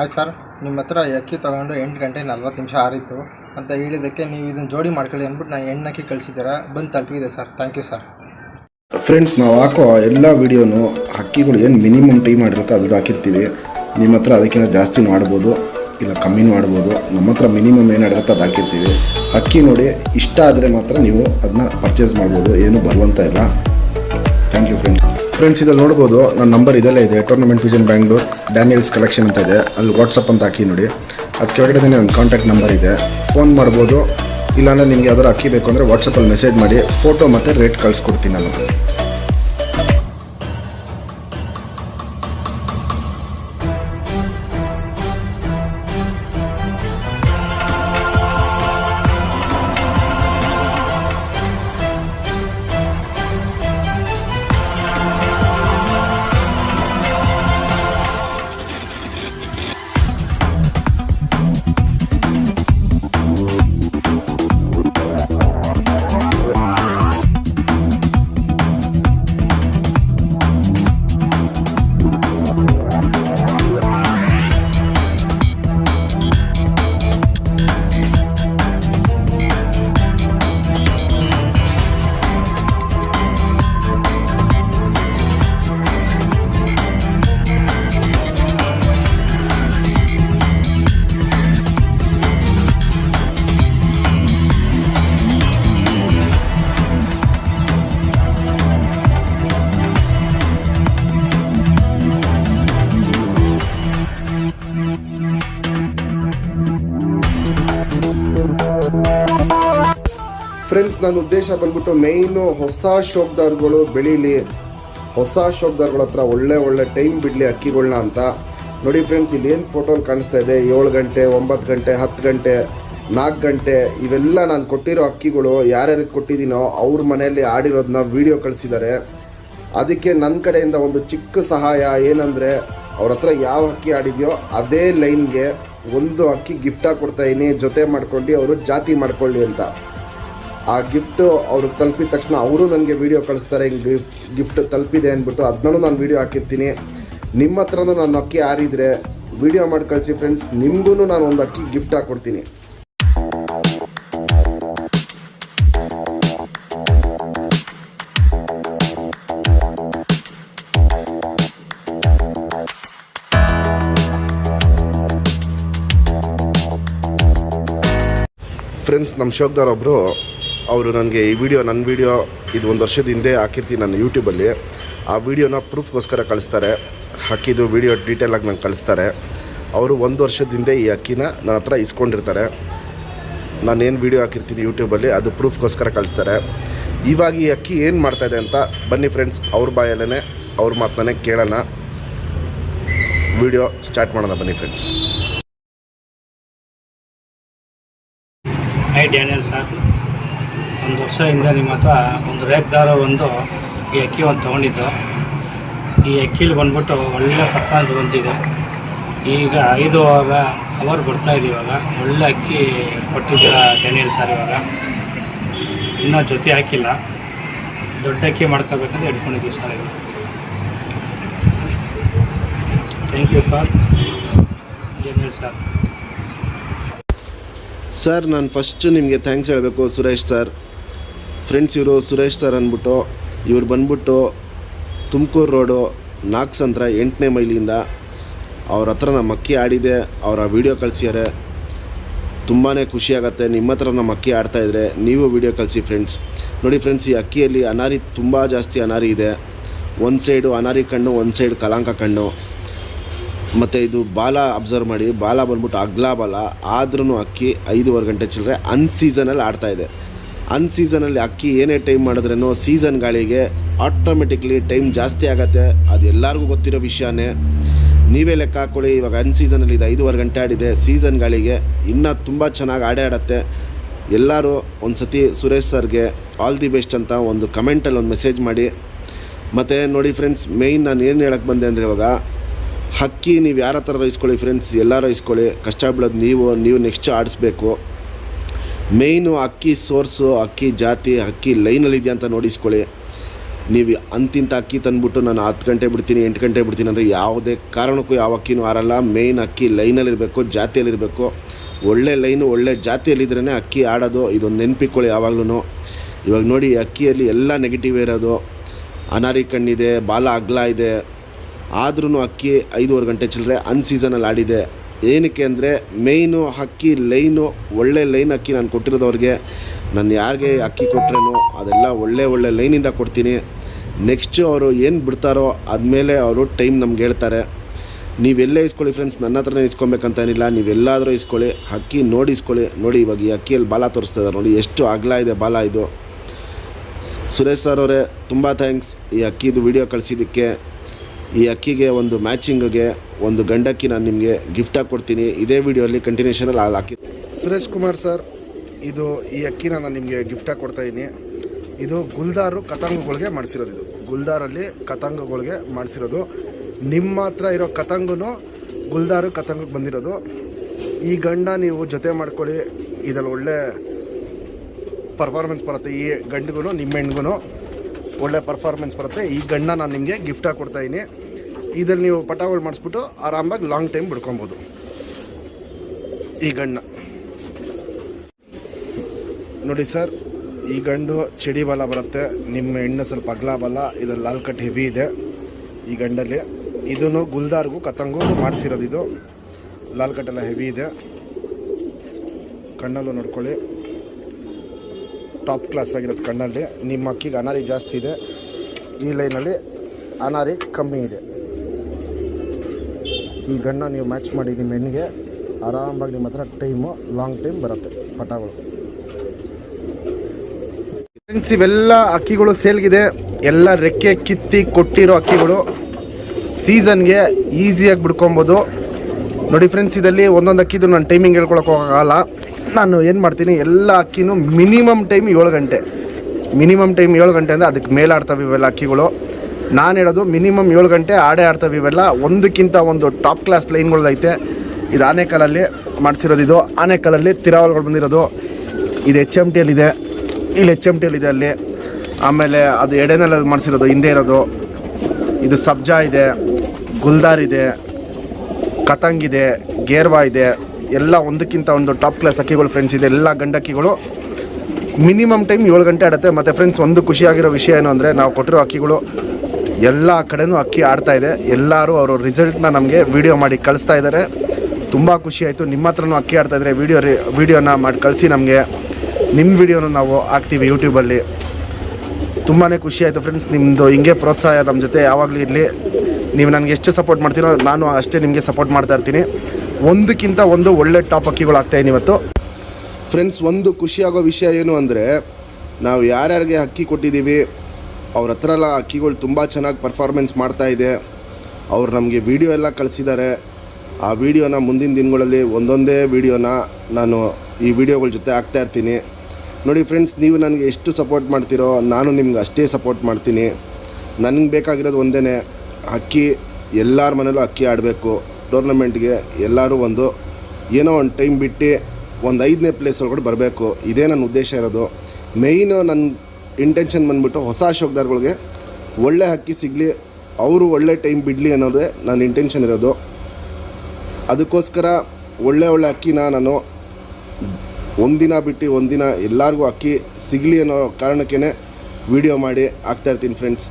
ಆಯ್ತು ಸರ್, ನಿಮ್ಮ ಹತ್ರ ಅಕ್ಕಿ ತೊಗೊಂಡು ಎಂಟು ಗಂಟೆ ನಲ್ವತ್ತು ನಿಮಿಷ ಆರಿತ್ತು. ಅಂತ ಹೇಳಿದ್ದಕ್ಕೆ ನೀವು ಇದನ್ನು ಜೋಡಿ ಮಾಡ್ಕೊಳ್ಳಿ ಅಂದ್ಬಿಟ್ಟು ನಾನು ಎಣ್ಣೆ ಅಕ್ಕಿ ಕಳಿಸಿದ್ದೀರಾ? ಬಂದು ತಲುಪಿದೆ sir. Thank you sir friends ನಾವು ಹಾಕೋ ಎಲ್ಲ ವಿಡಿಯೋನು ಅಕ್ಕಿಗಳು ಏನು ಮಿನಿಮಮ್ ಟೈಮ್ ಮಾಡಿರುತ್ತೆ ಅದಕ್ಕೆ ಹಾಕಿರ್ತೀವಿ. ನಿಮ್ಮ ಹತ್ರ ಅದಕ್ಕಿಂತ ಜಾಸ್ತಿ ಮಾಡ್ಬೋದು, ಇಲ್ಲ ಕಮ್ಮಿ ಮಾಡ್ಬೋದು. ನಮ್ಮ ಹತ್ರ ಮಿನಿಮಮ್ ಏನು ಮಾಡಿರುತ್ತೆ ಅದು ಹಾಕಿರ್ತೀವಿ. ಅಕ್ಕಿ ನೋಡಿ ಇಷ್ಟ ಆದರೆ ಮಾತ್ರ ನೀವು ಅದನ್ನ ಪರ್ಚೇಸ್ ಮಾಡ್ಬೋದು. ಏನು ಬರುವಂಥ ಇಲ್ಲ. ಥ್ಯಾಂಕ್ ಯು ಫ್ರೆಂಡ್ಸ್ ಫ್ರೆಂಡ್ಸ್ ಇದಲ್ಲಿ ನೋಡ್ಬೋದು ನನ್ನ ನಂಬರ್ ಇದೆಲ್ಲ ಇದೆ. Tournament vision Bangalore Daniels collection ಅಂತ ಇದೆ. ಅಲ್ಲಿ ವಾಟ್ಸಪ್ ಅಂತ ಹಾಕಿ ನೋಡಿ. ಅದು ಕೆಳಗಡೆ ನನ್ನ ಕಾಂಟ್ಯಾಕ್ಟ್ ನಂಬರ್ ಇದೆ. ಫೋನ್ ಮಾಡ್ಬೋದು. ಇಲ್ಲಾಂದರೆ ನಿಮಗೆ ಯಾವ್ದಾರು ಅಕ್ಕಿ ಬೇಕು ಅಂದರೆ ವಾಟ್ಸಪ್ಪಲ್ಲಿ ಮೆಸೇಜ್ ಮಾಡಿ ಫೋಟೋ ಮತ್ತು ರೇಟ್ ಕಳಿಸ್ಕೊಡ್ತೀನಿ ನಾನು. ನನ್ನ ಉದ್ದೇಶ ಬಂದ್ಬಿಟ್ಟು ಮೇಯ್ನು ಹೊಸ ಶೋಕ್ದಾರ್ಗಳು ಬೆಳೀಲಿ. ಹೊಸ ಶೋಕ್ದಾರ್ಗಳ ಹತ್ರ ಒಳ್ಳೆ ಒಳ್ಳೆ ಟೈಮ್ ಬಿಡಲಿ ಅಕ್ಕಿಗಳನ್ನ ಅಂತ. ನೋಡಿ ಫ್ರೆಂಡ್ಸ್ ಇಲ್ಲಿ ಏನು ಫೋಟೋಲ್ ಕಾಣಿಸ್ತಾ ಇದೆ? ಏಳು ಗಂಟೆ, ಒಂಬತ್ತು ಗಂಟೆ, ಹತ್ತು ಗಂಟೆ, ನಾಲ್ಕು ಗಂಟೆ, ಇವೆಲ್ಲ ನಾನು ಕೊಟ್ಟಿರೋ ಅಕ್ಕಿಗಳು ಯಾರ್ಯಾರಿಗೆ ಕೊಟ್ಟಿದ್ದೀನೋ ಅವ್ರ ಮನೆಯಲ್ಲಿ ಆಡಿರೋದನ್ನ ವೀಡಿಯೋ ಕಳಿಸಿದ್ದಾರೆ ಅದಕ್ಕೆ ನನ್ನ ಕಡೆಯಿಂದ ಒಂದು ಚಿಕ್ಕ ಸಹಾಯ ಏನಂದರೆ, ಅವ್ರ ಹತ್ರ ಯಾವ ಅಕ್ಕಿ ಆಡಿದೆಯೋ ಅದೇ ಲೈನ್ಗೆ ಒಂದು ಅಕ್ಕಿ ಗಿಫ್ಟಾಗಿ ಕೊಡ್ತಾ ಇದೀನಿ, ಜೊತೆ ಮಾಡ್ಕೊಂಡು ಅವರು ಜಾತಿ ಮಾಡ್ಕೊಳ್ಳಿ ಅಂತ. ಆ ಗಿಫ್ಟ್ ಅವ್ರಿಗೆ ತಲುಪಿದ ತಕ್ಷಣ ಅವರು ನನಗೆ ವಿಡಿಯೋ ಕಳಿಸ್ತಾರೆ, ಹಿಂಗೆ ಗಿಫ್ಟ್ ತಲುಪಿದೆ ಅಂದ್ಬಿಟ್ಟು ಅದನ್ನೂ ನಾನು ವೀಡಿಯೋ ಹಾಕಿರ್ತೀನಿ. ನಿಮ್ಮ ಹತ್ರನೂ ನಾನು ಅಕ್ಕಿ ಆರಿದ್ರೆ ವಿಡಿಯೋ ಮಾಡಿ ಕಳಿಸಿ ಫ್ರೆಂಡ್ಸ್ ನಿಮಗೂ ನಾನು ಒಂದು ಅಕ್ಕಿ ಗಿಫ್ಟ್ ಹಾಕ್ಕೊಡ್ತೀನಿ ಫ್ರೆಂಡ್ಸ್ ನಮ್ಮ ಶೋಕ್ದಾರ್ ಒಬ್ಬರು ಅವರು ನನಗೆ ಈ ವಿಡಿಯೋ, ನನ್ನ ವಿಡಿಯೋ ಇದು ಒಂದು ವರ್ಷದ ಹಿಂದೆ ಹಾಕಿರ್ತೀನಿ ನಾನು ಯೂಟ್ಯೂಬಲ್ಲಿ ಆ ವಿಡಿಯೋನ ಪ್ರೂಫ್ಗೋಸ್ಕರ ಕಳಿಸ್ತಾರೆ. ಅಕ್ಕಿದು ವಿಡಿಯೋ ಡೀಟೇಲಾಗಿ ನಂಗೆ ಕಳಿಸ್ತಾರೆ. ಅವರು ಒಂದು ವರ್ಷದ ಹಿಂದೆ ಈ ಅಕ್ಕಿನ ನನ್ನ ಹತ್ರ ಇಸ್ಕೊಂಡಿರ್ತಾರೆ. ನಾನೇನು ವಿಡಿಯೋ ಹಾಕಿರ್ತೀನಿ ಯೂಟ್ಯೂಬಲ್ಲಿ ಅದು ಪ್ರೂಫ್ಗೋಸ್ಕರ ಕಳಿಸ್ತಾರೆ. ಇವಾಗ ಈ ಅಕ್ಕಿ ಏನು ಮಾಡ್ತಾಯಿದೆ ಅಂತ ಬನ್ನಿ ಫ್ರೆಂಡ್ಸ್ ಅವ್ರ ಬಾಯಲ್ಲೇ ಅವ್ರ ಮಾತನ್ನೇ ಕೇಳೋಣ. ವಿಡಿಯೋ ಸ್ಟಾರ್ಟ್ ಮಾಡೋಣ ಬನ್ನಿ ಫ್ರೆಂಡ್ಸ್ ಹೈ ಡ್ಯಾನಿಯಲ್ ಒಂದು ವರ್ಷದಿಂದ ನಿಮ್ಮ ಹತ್ರ ಒಂದು ರೇಕ್ ದಾರ ಒಂದು ಈ ಅಕ್ಕಿ ಒಂದು ತೊಗೊಂಡಿದ್ದು. ಈ ಅಕ್ಕಿಲಿ ಬಂದ್ಬಿಟ್ಟು ಒಳ್ಳೆ ಪರ್ಫಾರ್ಮೆನ್ಸ್ ಬಂದಿದೆ. ಈಗ ಐದು ಅವರ್ ಅವರ್ ಬರ್ತಾಯಿದೆ ಇವಾಗ. ಒಳ್ಳೆ ಅಕ್ಕಿ ಕೊಟ್ಟಿದ್ದೀರ ಡ್ಯಾನಿಯಲ್ ಸರ್ ಇವಾಗ. ಇನ್ನೂ ಜೊತೆ ಹಾಕಿಲ್ಲ. ದೊಡ್ಡ ಅಕ್ಕಿ ಮಾಡ್ಕೋಬೇಕಂತ ಹಿಡ್ಕೊಂಡಿದ್ದೀವಿ ಸರ್ ಇವಾಗ. Thank you sir Daniel sir. Sir, ನಾನು ಫಸ್ಟ್ ನಿಮಗೆ ಥ್ಯಾಂಕ್ಸ್ ಹೇಳಬೇಕು ಸುರೇಶ್ ಸರ್. ಫ್ರೆಂಡ್ಸ್ ಇವರು ಸುರೇಶ್ ಸರ್ ಅಂದ್ಬಿಟ್ಟು, ಇವರು ಬಂದ್ಬಿಟ್ಟು ತುಮಕೂರು ರೋಡು ನಾಗ್ಸಂದ್ರ ಎಂಟನೇ ಮೈಲಿಯಿಂದ ಅವ್ರ ಹತ್ರ ನಮ್ಮ ಅಕ್ಕಿ ಆಡಿದೆ, ಅವರ ವೀಡಿಯೋ ಕಳಿಸ್ಯಾರೆ ತುಂಬಾ ಖುಷಿಯಾಗತ್ತೆ ನಿಮ್ಮ ಹತ್ರ ನಮ್ಮ ಅಕ್ಕಿ ಆಡ್ತಾಯಿದ್ರೆ ನೀವು ವೀಡಿಯೋ ಕಳಿಸಿ ಫ್ರೆಂಡ್ಸ್ ನೋಡಿ ಫ್ರೆಂಡ್ಸ್ ಈ ಅಕ್ಕಿಯಲ್ಲಿ ಅನಾರಿ ತುಂಬ ಜಾಸ್ತಿ ಅನಾರಿ ಇದೆ. ಒಂದು ಸೈಡು ಅನಾರಿ ಕಣ್ಣು, ಒಂದು ಸೈಡ್ ಕಲಾಂಕ ಕಣ್ಣು. ಮತ್ತು ಇದು ಬಾಲ ಅಬ್ಸರ್ವ್ ಮಾಡಿ, ಬಾಲ ಬಂದ್ಬಿಟ್ಟು ಅಗ್ಲ ಬಾಲ ಆದ್ರೂ ಅಕ್ಕಿ ಐದೂವರೆ ಗಂಟೆ ಚಿಲ್ಲರೆ ಅನ್ಸೀಸನಲ್ಲಿ ಆಡ್ತಾಯಿದೆ ಅನ್ ಸೀಸನಲ್ಲಿ ಅಕ್ಕಿ ಏನೇ ಟೈಮ್ ಮಾಡಿದ್ರೂ ಸೀಸನ್ ಗಾಳಿಗೆ ಆಟೋಮೆಟಿಕ್ಲಿ ಟೈಮ್ ಜಾಸ್ತಿ ಆಗುತ್ತೆ. ಅದು ಎಲ್ಲರಿಗೂ ಗೊತ್ತಿರೋ ವಿಷಯನೇ. ನೀವೇ ಲೆಕ್ಕ ಹಾಕ್ಕೊಳ್ಳಿ ಇವಾಗ ಅನ್ ಸೀಸನಲ್ಲಿ ಇದು ಐದೂವರೆ ಗಂಟೆ ಆಡಿದೆ, ಸೀಸನ್ ಗಾಳಿಗೆ ಇನ್ನೂ ತುಂಬ ಚೆನ್ನಾಗಿ ಆಡೇ ಆಡತ್ತೆ. ಎಲ್ಲರೂ ಒಂದು ಸತಿ ಸುರೇಶ್ ಸರ್ಗೆ ಆಲ್ ದಿ ಬೆಸ್ಟ್ ಅಂತ ಒಂದು ಕಮೆಂಟಲ್ಲಿ ಒಂದು ಮೆಸೇಜ್ ಮಾಡಿ. ಮತ್ತು ನೋಡಿ ಫ್ರೆಂಡ್ಸ್ ಮೇಯ್ನ್ ನಾನು ಏನು ಹೇಳಕ್ಕೆ ಬಂದೆ ಅಂದರೆ ಇವಾಗ ಹಕ್ಕಿ ನೀವು ಯಾರ ಹತ್ರ ಇಸ್ಕೊಳ್ಳಿ ಫ್ರೆಂಡ್ಸ್ ಎಲ್ಲರೂ ಇಸ್ಕೊಳ್ಳಿ ಕಷ್ಟ ಬೀಳೋದು ನೀವು ನೀವು ನೆಕ್ಸ್ಟ್ ಆಡಿಸ್ಬೇಕು. ಮೇಯ್ನು, ಅಕ್ಕಿ ಸೋರ್ಸು, ಅಕ್ಕಿ ಜಾತಿ, ಅಕ್ಕಿ ಲೈನಲ್ಲಿ ಇದೆಯಾ ಅಂತ ನೋಡಿಸ್ಕೊಳ್ಳಿ. ನೀವು ಅಂತಿಂತ ಅಕ್ಕಿ ತಂದ್ಬಿಟ್ಟು ನಾನು ಹತ್ತು ಗಂಟೆ ಬಿಡ್ತೀನಿ, ಎಂಟು ಗಂಟೆ ಬಿಡ್ತೀನಿ ಅಂದರೆ ಯಾವುದೇ ಕಾರಣಕ್ಕೂ ಯಾವ ಅಕ್ಕಿನೂ ಆರಲ್ಲ ಮೇಯ್ನ್ ಅಕ್ಕಿ ಲೈನಲ್ಲಿರಬೇಕು, ಜಾತಿಯಲ್ಲಿರಬೇಕು. ಒಳ್ಳೆ ಲೈನು, ಒಳ್ಳೆ ಜಾತಿಯಲ್ಲಿದ್ರೇ ಅಕ್ಕಿ ಆಡೋದು ಇದೊಂದು ನೆನಪಿಕೊಳ್ಳಿ ಯಾವಾಗಲೂ ಇವಾಗ ನೋಡಿ, ಅಕ್ಕಿಯಲ್ಲಿ ಎಲ್ಲ ನೆಗೆಟಿವ್ ಇರೋದು. ಅನಾರಿ ಕಣ್ಣಿದೆ, ಬಾಲ ಅಗ್ಲ ಇದೆ. ಆದ್ರೂ ಅಕ್ಕಿ ಐದೂವರೆ ಗಂಟೆ ಚಿಲ್ಲರೆ ಅನ್ಸೀಸನಲ್ಲಿ ಆಡಿದೆ. ಏನಕ್ಕೆ ಅಂದರೆ ಮೇಯ್ನು ಅಕ್ಕಿ ಲೈನು, ಒಳ್ಳೆ ಲೈನ್ ಅಕ್ಕಿ ನಾನು ಕೊಟ್ಟಿರೋದವ್ರಿಗೆ. ನಾನು ಯಾರಿಗೆ ಅಕ್ಕಿ ಕೊಟ್ರೇನೋ ಅದೆಲ್ಲ ಒಳ್ಳೆ ಒಳ್ಳೆ ಲೈನಿಂದ ಕೊಡ್ತೀನಿ. ನೆಕ್ಸ್ಟು ಅವರು ಏನು ಬಿಡ್ತಾರೋ ಆದಮೇಲೆ ಅವರು ಟೈಮ್ ನಮ್ಗೆ ಹೇಳ್ತಾರೆ. ನೀವೆಲ್ಲೇ ಇಸ್ಕೊಳ್ಳಿ ಫ್ರೆಂಡ್ಸ್, ನನ್ನ ಹತ್ರನೇ ಇಸ್ಕೊಬೇಕಂತ ಏನಿಲ್ಲ. ನೀವೆಲ್ಲಾದರೂ ಇಸ್ಕೊಳ್ಳಿ ಅಕ್ಕಿ ನೋಡಿ ಇಸ್ಕೊಳ್ಳಿ. ನೋಡಿ ಇವಾಗ ಈ ಅಕ್ಕಿಯಲ್ಲಿ ಬಾಲ ತೋರಿಸ್ತಾ ಇದ್ದಾರೆ ನೋಡಿ, ಎಷ್ಟು ಅಗಲ ಇದೆ ಬಾಲ ಇದು. ಸುರೇಶ್ ಸರ್ ಅವರೇ, ತುಂಬ ಥ್ಯಾಂಕ್ಸ್ ಈ ಅಕ್ಕಿದು ವಿಡಿಯೋ ಕಳಿಸಿದ್ದಕ್ಕೆ. ಈ ಅಕ್ಕಿಗೆ ಒಂದು ಮ್ಯಾಚಿಂಗ್ಗೆ ಒಂದು ಗಂಡಕ್ಕಿ ನಾನು ನಿಮಗೆ ಗಿಫ್ಟಾಗಿ ಕೊಡ್ತೀನಿ. ಇದೇ ವಿಡಿಯೋಲಿ ಕಂಟಿನ್ಯೂಷನಲ್ಲಿ ಅಲ್ಲಿ ಹಾಕಿ ಸುರೇಶ್ ಕುಮಾರ್ ಸರ್, ಇದು ಈ ಅಕ್ಕಿನ ನಾನು ನಿಮಗೆ ಗಿಫ್ಟಾಗಿ ಕೊಡ್ತಾ ಇದ್ದೀನಿ ಇದು ಗುಲ್ದಾರು ಕತಂಗುಗಳಿಗೆ ಮಾಡಿಸಿರೋದು ಇದು. ಗುಲ್ದಾರಲ್ಲಿ ಕತಂಗುಗಳಿಗೆ ಮಾಡಿಸಿರೋದು. ನಿಮ್ಮ ಹತ್ರ ಇರೋ ಕತಂಗುನು ಗುಲ್ದಾರು ಕತಂಗಕ್ಕೆ ಬಂದಿರೋದು. ಈ ಗಂಡ ನೀವು ಜೊತೆ ಮಾಡ್ಕೊಳ್ಳಿ. ಇದರಲ್ಲಿ ಒಳ್ಳೆ ಪರ್ಫಾರ್ಮೆನ್ಸ್ ಬರುತ್ತೆ. ಈ ಗಂಡಿಗೂ ನಿಮ್ಮ ಹೆಣ್ಗೂ ಒಳ್ಳೆ ಪರ್ಫಾರ್ಮೆನ್ಸ್ ಬರುತ್ತೆ. ಈ ಗಣ್ಣ ನಾನು ನಿಮಗೆ ಗಿಫ್ಟಾಗಿ ಕೊಡ್ತಾ ಇದ್ದೀನಿ ಇದರಲ್ಲಿ ನೀವು ಪಟಾಗಳು ಮಾಡಿಸ್ಬಿಟ್ಟು ಆರಾಮಾಗಿ ಲಾಂಗ್ ಟೈಮ್ ಬಿಡ್ಕೊಬೋದು. ಈ ಗಣ್ಣ ನೋಡಿ ಸರ್, ಈ ಗಂಡು ಚಡಿ ಬಲ ಬರುತ್ತೆ. ನಿಮ್ಮ ಹೆಣ್ಣು ಸ್ವಲ್ಪ ಅಗ್ಲ ಬಲ, ಇದರಲ್ಲಿ ಲಾಲ್ ಕಟ್ ಹೆವಿ ಇದೆ. ಈ ಗಂಡಲ್ಲಿ ಇದನ್ನು ಗುಲ್ದಾರ್ಗೂ ಕತಂಗೂ ಮಾಡಿಸಿರೋದು ಇದು. ಲಾಲ್ ಕಟ್ಟೆಲ್ಲ ಹೆವಿ ಇದೆ. ಕಣ್ಣಲ್ಲೂ ನೋಡ್ಕೊಳ್ಳಿ. ಟಾಪ್ ಕ್ಲಾಸ್ ಆಗಿರೋದು ಕಣ್ಣಲ್ಲಿ, ನಿಮ್ಮ ಅಕ್ಕಿಗೆ ಅನಾರಿ ಜಾಸ್ತಿ ಇದೆ. ಈ ಲೈನಲ್ಲಿ ಅನಾರಿ ಕಮ್ಮಿ ಇದೆ. ಈ ಗಣ್ಣ ನೀವು ಮ್ಯಾಚ್ ಮಾಡಿ ನಿಮ್ಮ ಹೆಣ್ಣಿಗೆ ಆರಾಮಾಗಿ ನಿಮ್ಮ ಹತ್ರ ಟೈಮು ಲಾಂಗ್ ಟೈಮ್ ಬರುತ್ತೆ ಪಟಾಗಳು. ಫ್ರೆಂಡ್ಸ್ ಇವೆಲ್ಲ ಅಕ್ಕಿಗಳು ಸೇಲ್ಗಿದೆ. ಎಲ್ಲ ರೆಕ್ಕೆ ಕಿತ್ತಿ ಕೊಟ್ಟಿರೋ ಅಕ್ಕಿಗಳು ಸೀಸನ್ಗೆ ಈಸಿಯಾಗಿ ಬಿಡ್ಕೊಬೋದು. ನೋಡಿ ಫ್ರೆಂಡ್ಸ್ ಇದರಲ್ಲಿ ಒಂದೊಂದು ಅಕ್ಕಿದು ನಾನು ಟೈಮಿಂಗ್ ಹೇಳ್ಕೊಳಕ್ಕೆ ಹೋಗಲ್ಲ ನಾನು ಏನು ಮಾಡ್ತೀನಿ, ಎಲ್ಲ ಅಕ್ಕಿನೂ ಮಿನಿಮಮ್ ಟೈಮ್ ಏಳು ಗಂಟೆ. ಮಿನಿಮಮ್ ಟೈಮ್ ಏಳು ಗಂಟೆ ಅಂದರೆ ಅದಕ್ಕೆ ಮೇಲೆ ಆಡ್ತವೆ ಇವೆಲ್ಲ ಅಕ್ಕಿಗಳು. ನಾನು ಹೇಳೋದು ಮಿನಿಮಮ್ ಏಳು ಗಂಟೆ ಆಡೇ ಆಡ್ತವೆ ಇವೆಲ್ಲ. ಒಂದಕ್ಕಿಂತ ಒಂದು ಟಾಪ್ ಕ್ಲಾಸ್ ಲೈನ್ಗಳು ಐತೆ ಇದು ಆನೆಕಲ್ಲಲ್ಲಿ ಮಾಡಿಸಿರೋದು ಇದು. ಆನೆಕಲ್ಲಲ್ಲಿ ತಿರಾವಲ್ಗಳು ಬಂದಿರೋದು. ಇದು ಎಚ್ ಎಂ ಟಿಯಲ್ಲಿದೆ ಇಲ್ಲಿ ಎಚ್ ಎಂ ಟಿಯಲ್ಲಿದೆ ಅಲ್ಲಿ ಆಮೇಲೆ ಅದು ಎಡೆನಲ್ಲಿ ಮಾಡಿಸಿರೋದು, ಹಿಂದೆ ಇರೋದು. ಇದು ಸಬ್ಜಾ ಇದೆ, ಗುಲ್ದಾರ್ ಇದೆ, ಕತಂಗ್ ಇದೆ, ಗೇರ್ವಾ ಇದೆ. ಎಲ್ಲ ಒಂದಕ್ಕಿಂತ ಒಂದು ಟಾಪ್ ಕ್ಲಾಸ್ ಅಕ್ಕಿಗಳು ಫ್ರೆಂಡ್ಸ್ ಇದೆ, ಎಲ್ಲ ಗಂಡಕ್ಕಿಗಳು. ಮಿನಿಮಮ್ ಟೈಮ್ ಏಳು ಗಂಟೆ ಆಡುತ್ತೆ, ಮತ್ತು ಫ್ರೆಂಡ್ಸ್ ಒಂದು ಖುಷಿಯಾಗಿರೋ ವಿಷಯ ಏನು ಅಂದರೆ ನಾವು ಕೊಟ್ಟಿರೋ ಅಕ್ಕಿಗಳು, ಎಲ್ಲ ಕಡೆನೂ ಅಕ್ಕಿ ಆಡ್ತಾ ಇದೆ. ಎಲ್ಲರೂ ಅವರು ರಿಸಲ್ಟ್ನ ನಮಗೆ ವೀಡಿಯೋ ಮಾಡಿ ಕಳಿಸ್ತಾ ಇದ್ದಾರೆ ತುಂಬ ಖುಷಿ ಆಯಿತು. ನಿಮ್ಮ ಹತ್ರನೂ ಅಕ್ಕಿ ಆಡ್ತಾ ಇದ್ದಾರೆ ವಿಡಿಯೋ ವೀಡಿಯೋನ ಮಾಡಿ ಕಳಿಸಿ ನಮಗೆ. ನಿಮ್ಮ ವಿಡಿಯೋನ ನಾವು ಹಾಕ್ತೀವಿ ಯೂಟ್ಯೂಬಲ್ಲಿ ತುಂಬಾ ಖುಷಿ ಆಯಿತು ಫ್ರೆಂಡ್ಸ್ ನಿಮ್ಮದು ಹಿಂಗೆ ಪ್ರೋತ್ಸಾಹ ನಮ್ಮ ಜೊತೆ ಯಾವಾಗಲೂ ಇರಲಿ. ನೀವು ನನಗೆ ಎಷ್ಟು ಸಪೋರ್ಟ್ ಮಾಡ್ತೀರೋ ನಾನು ಅಷ್ಟೇ ನಿಮಗೆ ಸಪೋರ್ಟ್ ಮಾಡ್ತಾ ಇರ್ತೀನಿ. ಒಂದಕ್ಕಿಂತ ಒಂದು ಒಳ್ಳೆ ಟಾಪ್ ಅಕ್ಕಿಗಳು ಆಗ್ತಾಯಿದ್ದೀನಿ ಇವತ್ತು. ಫ್ರೆಂಡ್ಸ್ ಒಂದು ಖುಷಿಯಾಗೋ ವಿಷಯ ಏನು ಅಂದರೆ, ನಾವು ಯಾರ್ಯಾರಿಗೆ ಅಕ್ಕಿ ಕೊಟ್ಟಿದ್ದೀವಿ, ಅವ್ರ ಹತ್ರ ಎಲ್ಲ ಅಕ್ಕಿಗಳು ತುಂಬ ಚೆನ್ನಾಗಿ ಪರ್ಫಾರ್ಮೆನ್ಸ್ ಮಾಡ್ತಾ ಇದೆ. ಅವ್ರು ನಮಗೆ ವಿಡಿಯೋ ಎಲ್ಲ ಕಳಿಸಿದ್ದಾರೆ. ಆ ವಿಡಿಯೋನ ಮುಂದಿನ ದಿನಗಳಲ್ಲಿ ಒಂದೊಂದೇ ವಿಡಿಯೋನ ನಾನು ಈ ವಿಡಿಯೋಗಳ ಜೊತೆ ಹಾಕ್ತಾ ಇರ್ತೀನಿ. ನೋಡಿ ಫ್ರೆಂಡ್ಸ್ ನೀವು ನನಗೆ ಎಷ್ಟು ಸಪೋರ್ಟ್ ಮಾಡ್ತೀರೋ, ನಾನು ನಿಮ್ಗೆ ಅಷ್ಟೇ ಸಪೋರ್ಟ್ ಮಾಡ್ತೀನಿ. ನನಗೆ ಬೇಕಾಗಿರೋದು ಒಂದೇ ಅಕ್ಕಿ ಎಲ್ಲರ ಮನೇಲೂ ಅಕ್ಕಿ ಆಡಬೇಕು. ಟೂರ್ನಮೆಂಟ್ಗೆ ಎಲ್ಲರೂ ಒಂದು ಏನೋ ಒಂದು ಟೈಮ್ ಬಿಟ್ಟು ಒಂದು ಐದನೇ ಪ್ಲೇಸ್ ಒಳಗಡೆ ಬರಬೇಕು. ಇದೇ ನನ್ನ ಉದ್ದೇಶ ಇರೋದು. ಮೇಯ್ನು ನನ್ನ ಇಂಟೆನ್ಷನ್ ಬಂದ್ಬಿಟ್ಟು ಹೊಸ ಶೋಕ್ದಾರ್ಗಳಿಗೆ ಒಳ್ಳೆ ಹಕ್ಕಿ ಸಿಗಲಿ, ಅವರು ಒಳ್ಳೆ ಟೈಮ್ ಬಿಡಲಿ ಅನ್ನೋದೇ ನನ್ನ ಇಂಟೆನ್ಷನ್ ಇರೋದು. ಅದಕ್ಕೋಸ್ಕರ ಒಳ್ಳೆ ಒಳ್ಳೆ ಅಕ್ಕಿನ ನಾನು ಒಂದಿನ ಬಿಟ್ಟು ಒಂದಿನ ಎಲ್ಲರಿಗೂ ಅಕ್ಕಿ ಸಿಗಲಿ ಅನ್ನೋ ಕಾರಣಕ್ಕೇ ವಿಡಿಯೋ ಮಾಡಿ ಹಾಕ್ತಾ ಇರ್ತೀನಿ ಫ್ರೆಂಡ್ಸ್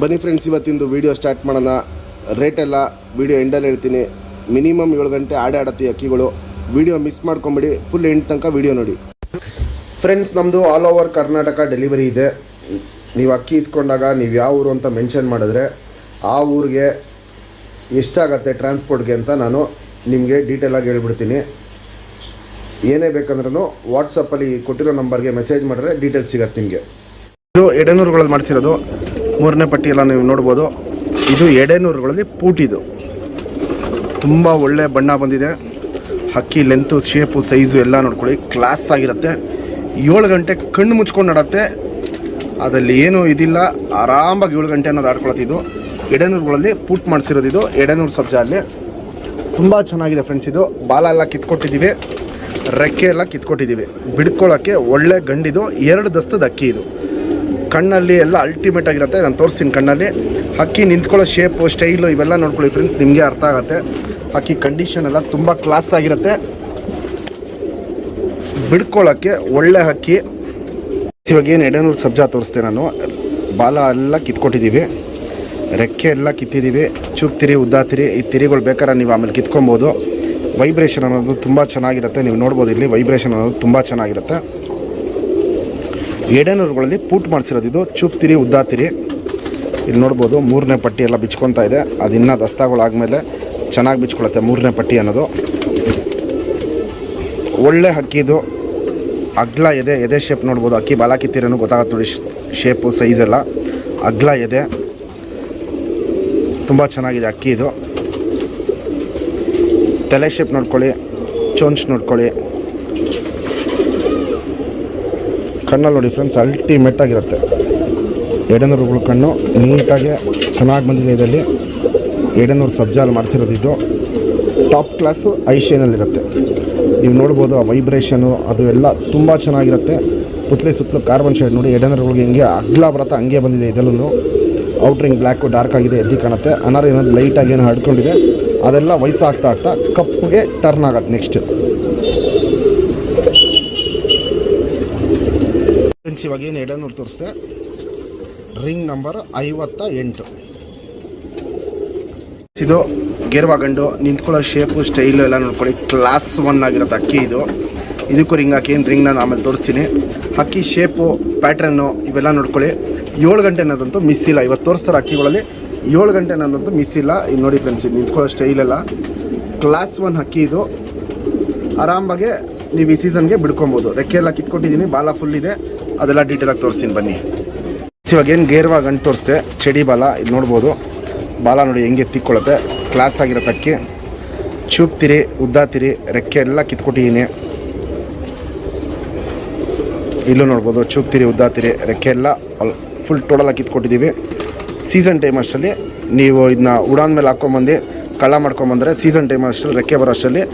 ಬನ್ನಿ ಫ್ರೆಂಡ್ಸ್ ಇವತ್ತಿಂದು ವಿಡಿಯೋ ಸ್ಟಾರ್ಟ್ ಮಾಡೋಣ. ರೇಟೆಲ್ಲ ವಿಡಿಯೋ ಎಂಡಲ್ಲಿ ಹೇಳ್ತೀನಿ. ಮಿನಿಮಮ್ ಏಳು ಗಂಟೆ ಆಡೇ ಅಕ್ಕಿಗಳು. ವಿಡಿಯೋ ಮಿಸ್ ಮಾಡ್ಕೊಂಬಿಡಿ. ಫುಲ್ ಎಂಡ್ ತನಕ ವಿಡಿಯೋ ನೋಡಿ. ಫ್ರೆಂಡ್ಸ್ ನಮ್ಮದು ಆಲ್ ಓವರ್ ಕರ್ನಾಟಕ ಡೆಲಿವರಿ ಇದೆ. ನೀವು ಅಕ್ಕಿ ಇಸ್ಕೊಂಡಾಗ ನೀವು ಯಾವ ಊರು ಅಂತ ಮೆನ್ಷನ್ ಮಾಡಿದ್ರೆ ಆ ಊರಿಗೆ ಎಷ್ಟಾಗತ್ತೆ ಟ್ರಾನ್ಸ್ಪೋರ್ಟ್ಗೆ ಅಂತ ನಾನು ನಿಮಗೆ ಡೀಟೇಲಾಗಿ ಹೇಳ್ಬಿಡ್ತೀನಿ. ಏನೇ ಬೇಕಂದ್ರೂ ವಾಟ್ಸಪ್ಪಲ್ಲಿ ಕೊಟ್ಟಿರೋ ನಂಬರ್ಗೆ ಮೆಸೇಜ್ ಮಾಡಿದ್ರೆ ಡೀಟೇಲ್ಸ್ ಸಿಗತ್ತೆ ನಿಮಗೆ. ಇದು ಎಡೆನೂರುಗಳಲ್ಲಿ ಮಾಡಿಸಿರೋದು. ಮೂರನೇ ಪಟ್ಟಿ ಎಲ್ಲ ನೀವು ನೋಡ್ಬೋದು. ಇದು ಎಡೆನೂರುಗಳಲ್ಲಿ ಪೂಟಿದು ತುಂಬ ಒಳ್ಳೆ ಬಣ್ಣ ಬಂದಿದೆ. ಹಕ್ಕಿ ಲೆಂತು ಶೇಪು ಸೈಜು ಎಲ್ಲ ನೋಡ್ಕೊಳ್ಳಿ. ಕ್ಲಾಸ್ ಆಗಿರುತ್ತೆ. ಏಳು ಗಂಟೆ ಕಣ್ಣು ಮುಚ್ಕೊಂಡು ನಡತ್ತೆ. ಅದರಲ್ಲಿ ಏನೂ ಇದಿಲ್ಲ. ಆರಾಮಾಗಿ ಏಳು ಗಂಟೆ ಅನ್ನೋದು ಆಡ್ಕೊಳತ್ತಿದ್ದು ಎಡೆನೂರುಗಳಲ್ಲಿ ಪುಟ್ ಮಾಡಿಸಿರೋದು ಇದು. ಎಡೆನೂರು ಸಬ್ಜ ಅಲ್ಲಿ. ತುಂಬ ಚೆನ್ನಾಗಿದೆ ಫ್ರೆಂಡ್ಸ್ ಇದು. ಬಾಲ ಎಲ್ಲ ಕಿತ್ಕೊಟ್ಟಿದ್ದೀವಿ. ರೆಕ್ಕೆ ಎಲ್ಲ ಕಿತ್ಕೊಟ್ಟಿದ್ದೀವಿ. ಬಿಡ್ಕೊಳ್ಳೋಕ್ಕೆ ಒಳ್ಳೆ ಗಂಡಿದು. ಎರಡು ದಸ್ತದ ಅಕ್ಕಿ ಇದು. ಕಣ್ಣಲ್ಲಿ ಎಲ್ಲ ಅಲ್ಟಿಮೇಟ್ ಆಗಿರುತ್ತೆ. ನಾನು ತೋರಿಸ್ತೀನಿ ಕಣ್ಣಲ್ಲಿ. ಹಕ್ಕಿ ನಿಂತ್ಕೊಳ್ಳೋ ಶೇಪು ಸ್ಟೈಲು ಇವೆಲ್ಲ ನೋಡ್ಕೊಳ್ಳಿ ಫ್ರೆಂಡ್ಸ್ ನಿಮಗೆ ಅರ್ಥ ಆಗುತ್ತೆ. ಹಕ್ಕಿ ಕಂಡೀಷನ್ ಎಲ್ಲ ತುಂಬ ಕ್ಲಾಸ್ ಆಗಿರುತ್ತೆ. ಬಿಡ್ಕೊಳ್ಳೋಕ್ಕೆ ಒಳ್ಳೆ ಹಕ್ಕಿ. ಇವಾಗ ಏನು ಎಡೆನೂರು ಸಬ್ಜಾ ತೋರಿಸ್ತೆ ನಾನು. ಬಾಲ ಎಲ್ಲ ಕಿತ್ಕೊಟ್ಟಿದ್ದೀವಿ ರೆಕ್ಕೆ ಎಲ್ಲ ಕಿತ್ತಿದ್ದೀವಿ ಚೂಪ್ ತಿರಿ, ಉದ್ದ ತಿರಿ, ಈ ತಿರಿಗಳು ಬೇಕಾದ್ರೆ ನೀವು ಆಮೇಲೆ ಕಿತ್ಕೊಬೋದು. ವೈಬ್ರೇಷನ್ ಅನ್ನೋದು ತುಂಬ ಚೆನ್ನಾಗಿರುತ್ತೆ. ನೀವು ನೋಡ್ಬೋದು ಇಲ್ಲಿ ವೈಬ್ರೇಷನ್ ಅನ್ನೋದು ತುಂಬ ಚೆನ್ನಾಗಿರುತ್ತೆ. ಎಡೆನೂರುಗಳಲ್ಲಿ ಪೂಟ್ ಮಾಡಿಸಿರೋದು ಇದು. ಚೂಪ್ ತಿರಿ, ಉದ್ದಾ ತಿರಿ. ಇಲ್ಲಿ ನೋಡ್ಬೋದು ಮೂರನೇ ಪಟ್ಟಿ ಎಲ್ಲ ಬಿಚ್ಕೊತಾ ಇದೆ. ಅದು ಇನ್ನೂ ದಸ್ತಾಗಳಾದಮೇಲೆ ಚೆನ್ನಾಗಿ ಬಿಚ್ಕೊಳತ್ತೆ ಮೂರನೇ ಪಟ್ಟಿ ಅನ್ನೋದು. ಒಳ್ಳೆ ಇದು. ಅಗ್ಲ ಎದೆ ಎದೆ ಶೇಪ್ ನೋಡ್ಬೋದು. ಅಕ್ಕಿ ಬಾಲ ಗೊತ್ತಾಗುತ್ತೆ ನೋಡಿ ಶೇಪು ಸೈಜ್ ಎಲ್ಲ. ಅಗ್ಲ ಎದೆ. ತುಂಬ ಚೆನ್ನಾಗಿದೆ ಅಕ್ಕಿ ಇದು. ತಲೆ ಶೇಪ್ ನೋಡ್ಕೊಳ್ಳಿ, ಚೋಂಚ್ ನೋಡ್ಕೊಳ್ಳಿ. ಕಣ್ಣಲ್ಲಿ ನೋಡಿ ಫ್ರೆಂಡ್ಸ್ ಅಲ್ಟಿಮೇಟ್ ಆಗಿರುತ್ತೆ ಎಡೆನೂರುಗಳು ಕಣ್ಣು ನೀಟಾಗಿ ಚೆನ್ನಾಗಿ ಬಂದಿದೆ ಇದರಲ್ಲಿ. ಎರಡನೂರು ಸಬ್ಜಾಲ್ ಮಾಡಿಸಿರೋದು ಇದು. ಟಾಪ್ ಕ್ಲಾಸು ಐಶೇನಲ್ಲಿರುತ್ತೆ. ನೀವು ನೋಡ್ಬೋದು ಆ ವೈಬ್ರೇಷನು ಅದು ಎಲ್ಲ ತುಂಬ ಚೆನ್ನಾಗಿರುತ್ತೆ. ಪುತ್ಲೆ ಸುತ್ತಲೂ ಕಾರ್ಬನ್ ಶೇಡ್ ನೋಡಿ ಎಡೆನರ್ಗಳಿಗೆ ಹಿಂಗೆ ಅಗ್ಲ ಬರತ್ತ ಹಂಗೆ ಬಂದಿದೆ ಇದೆಲ್ಲೂ ಔಟ್ರಿಂಗ್ ಬ್ಲ್ಯಾಕು ಡಾರ್ಕ್ ಆಗಿದೆ, ಎದ್ದು ಕಾಣುತ್ತೆ. ಅನಾರ ಏನಾದ್ರು ಲೈಟಾಗಿ ಏನೋ ಹಡ್ಕೊಂಡಿದೆ ಅದೆಲ್ಲ ವಯಸ್ಸಾಗ್ತಾ ಆಗ್ತಾ ಕಪ್ಪುಗೆ ಟರ್ನ್ ಆಗತ್ತೆ ನೆಕ್ಸ್ಟ್ ಫ್ರೆಂಡ್ಸ್, ಇವಾಗ ಏನು ಎಡೆನೂರು ತೋರಿಸ್ದೆ. ರಿಂಗ್ ನಂಬರ್ ಐವತ್ತ ಎಂಟು. ಇದು ಗೆರ್ವಾಗಂಡು ನಿಂತ್ಕೊಳ್ಳೋ ಶೇಪು ಸ್ಟೈಲು ಎಲ್ಲ ನೋಡ್ಕೊಳ್ಳಿ. ಕ್ಲಾಸ್ ಒನ್ ಆಗಿರೋದು ಅಕ್ಕಿ ಇದು. ಇದಕ್ಕೂ ರಿಂಗ್ ಹಾಕಿ ರಿಂಗ್ ನಾನು ಆಮೇಲೆ ತೋರಿಸ್ತೀನಿ. ಅಕ್ಕಿ ಶೇಪು ಪ್ಯಾಟ್ರನ್ನು ಇವೆಲ್ಲ ನೋಡ್ಕೊಳ್ಳಿ. ಏಳು ಗಂಟೆ ಅನ್ನೋದಂತೂ ಮಿಸ್ ಇಲ್ಲ. ಇವತ್ತು ತೋರಿಸ್ತಾರೆ ಅಕ್ಕಿಗಳಲ್ಲಿ. ಏಳು ಗಂಟೆ ಅನ್ನೋದಂತೂ ಮಿಸ್ ಇಲ್ಲ. ಇದು ನೋಡಿ ಫ್ರೆಂಡ್ಸ್ ಇದು ನಿಂತ್ಕೊಳ್ಳೋ ಸ್ಟೈಲೆಲ್ಲ ಕ್ಲಾಸ್ ಒನ್ ಅಕ್ಕಿ ಇದು. ಆರಾಮಾಗೆ ನೀವು ಈ ಸೀಸನ್ಗೆ ಬಿಡ್ಕೊಬೋದು. ರೆಕ್ಕೆ ಎಲ್ಲ ಕಿತ್ಕೊಟ್ಟಿದ್ದೀನಿ. ಬಾಲ ಫುಲ್ ಇದೆ. ಅದೆಲ್ಲ ಆಗಿ ತೋರಿಸ್ತೀನಿ, ಬನ್ನಿ. ಇವಾಗ ಏನು ಗೇರ್ವಾಗ ಗಂಟು ತೋರಿಸ್ದೆ, ಚಡಿ ಬಾಲ, ಇಲ್ಲಿ ನೋಡ್ಬೋದು. ಬಾಲ ನೋಡಿ ಹೆಂಗೆ ತಿಕ್ಕೊಳ್ಳುತ್ತೆ ಕ್ಲಾಸ್ ಆಗಿರೋ ಅಕ್ಕಿ ಚೂಪ್ತಿರಿ ಉದ್ದಾತಿರಿ ರೆಕ್ಕೆ ಎಲ್ಲ ಕಿತ್ಕೊಟ್ಟಿದ್ದೀನಿ ಇಲ್ಲೂ ನೋಡ್ಬೋದು ಚೂಪ್ತಿರಿ ಉದ್ದಾತಿರಿ ರೆಕ್ಕೆ ಎಲ್ಲ ಫುಲ್ ಟೋಟಲಾಗಿ ಕಿತ್ಕೊಟ್ಟಿದ್ದೀವಿ ಸೀಸನ್ ಟೈಮ್ ಅಷ್ಟರಲ್ಲಿ ನೀವು ಇದನ್ನ ಉಡಾನ್ ಮೇಲೆ ಹಾಕ್ಕೊಂಬಂದು ಕಳ್ಳ ಮಾಡ್ಕೊಂಬಂದರೆ ಸೀಸನ್ ಟೈಮ್ ಅಷ್ಟರಲ್ಲಿ, ರೆಕ್ಕೆ ಬರೋ ಅಷ್ಟರಲ್ಲಿ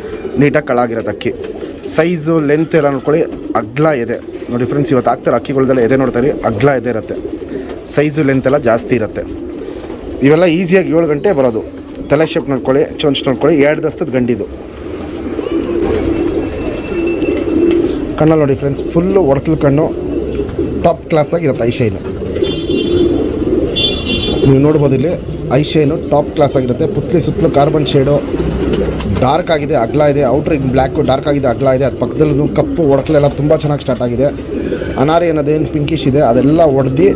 ನೀಟಾಗಿ ಕಳ ಅಕ್ಕಿ ಸೈಜು ಲೆಂತ್ ಎಲ್ಲ ನೋಡ್ಕೊಳ್ಳಿ ಅಗ್ಲ ಇದೆ. ನೋಡಿ ಫ್ರೆಂಡ್ಸ್ ಇವತ್ತು ಹಾಕ್ತಾರೆ ಅಕ್ಕಿಗಳ್ದೆಲ್ಲ ಎದೆ ನೋಡ್ತಾರೆ ಅಗ್ಲ ಇದೆ ಇರುತ್ತೆ. ಸೈಜು ಲೆಂತ್ ಎಲ್ಲ ಜಾಸ್ತಿ ಇರುತ್ತೆ. ಇವೆಲ್ಲ ಈಸಿಯಾಗಿ ಏಳು ಗಂಟೆ ಬರೋದು. ತಲೆ ಶೇಪ್ ನೋಡ್ಕೊಳ್ಳಿ ಚೊಂಚ್ ನೋಡ್ಕೊಳ್ಳಿ, ಎರಡು ದಸ್ತದ ಗಂಡಿದು. ಕಣ್ಣಲ್ಲಿ ನೋಡಿ ಫ್ರೆಂಡ್ಸ್ ಫುಲ್ಲು ಒಡತಲ್ ಕಣ್ಣು ಟಾಪ್ ಕ್ಲಾಸಾಗಿರುತ್ತೆ ಐಶೈನು ನೀವು ನೋಡ್ಬೋದು ಇಲ್ಲಿ ಐಶೈನು ಟಾಪ್ ಕ್ಲಾಸ್ ಆಗಿರುತ್ತೆ. ಪುತ್ಲಿ ಸುತ್ತಲೂ ಕಾರ್ಬನ್ ಶೇಡು ಡಾರ್ಕ್ ಆಗಿದೆ, ಅಗ್ಲ ಇದೆ ಔಟ್ರಿಂಗ್ ಬ್ಲ್ಯಾಕು ಡಾರ್ಕ್ ಆಗಿದೆ, ಅಗ್ಲ ಇದೆ, ಅದು ಪಕ್ಕದಲ್ಲೂ ಕಪ್ಪು ಒಡಕಲೆಲ್ಲ ತುಂಬ ಚೆನ್ನಾಗಿ ಸ್ಟಾರ್ಟ್ ಆಗಿದೆ. ಅನಾರಿ ಅನ್ನೋದೇನು ಪಿಂಕಿಶ್ ಇದೆ, ಅದೆಲ್ಲ ಒಡೆದು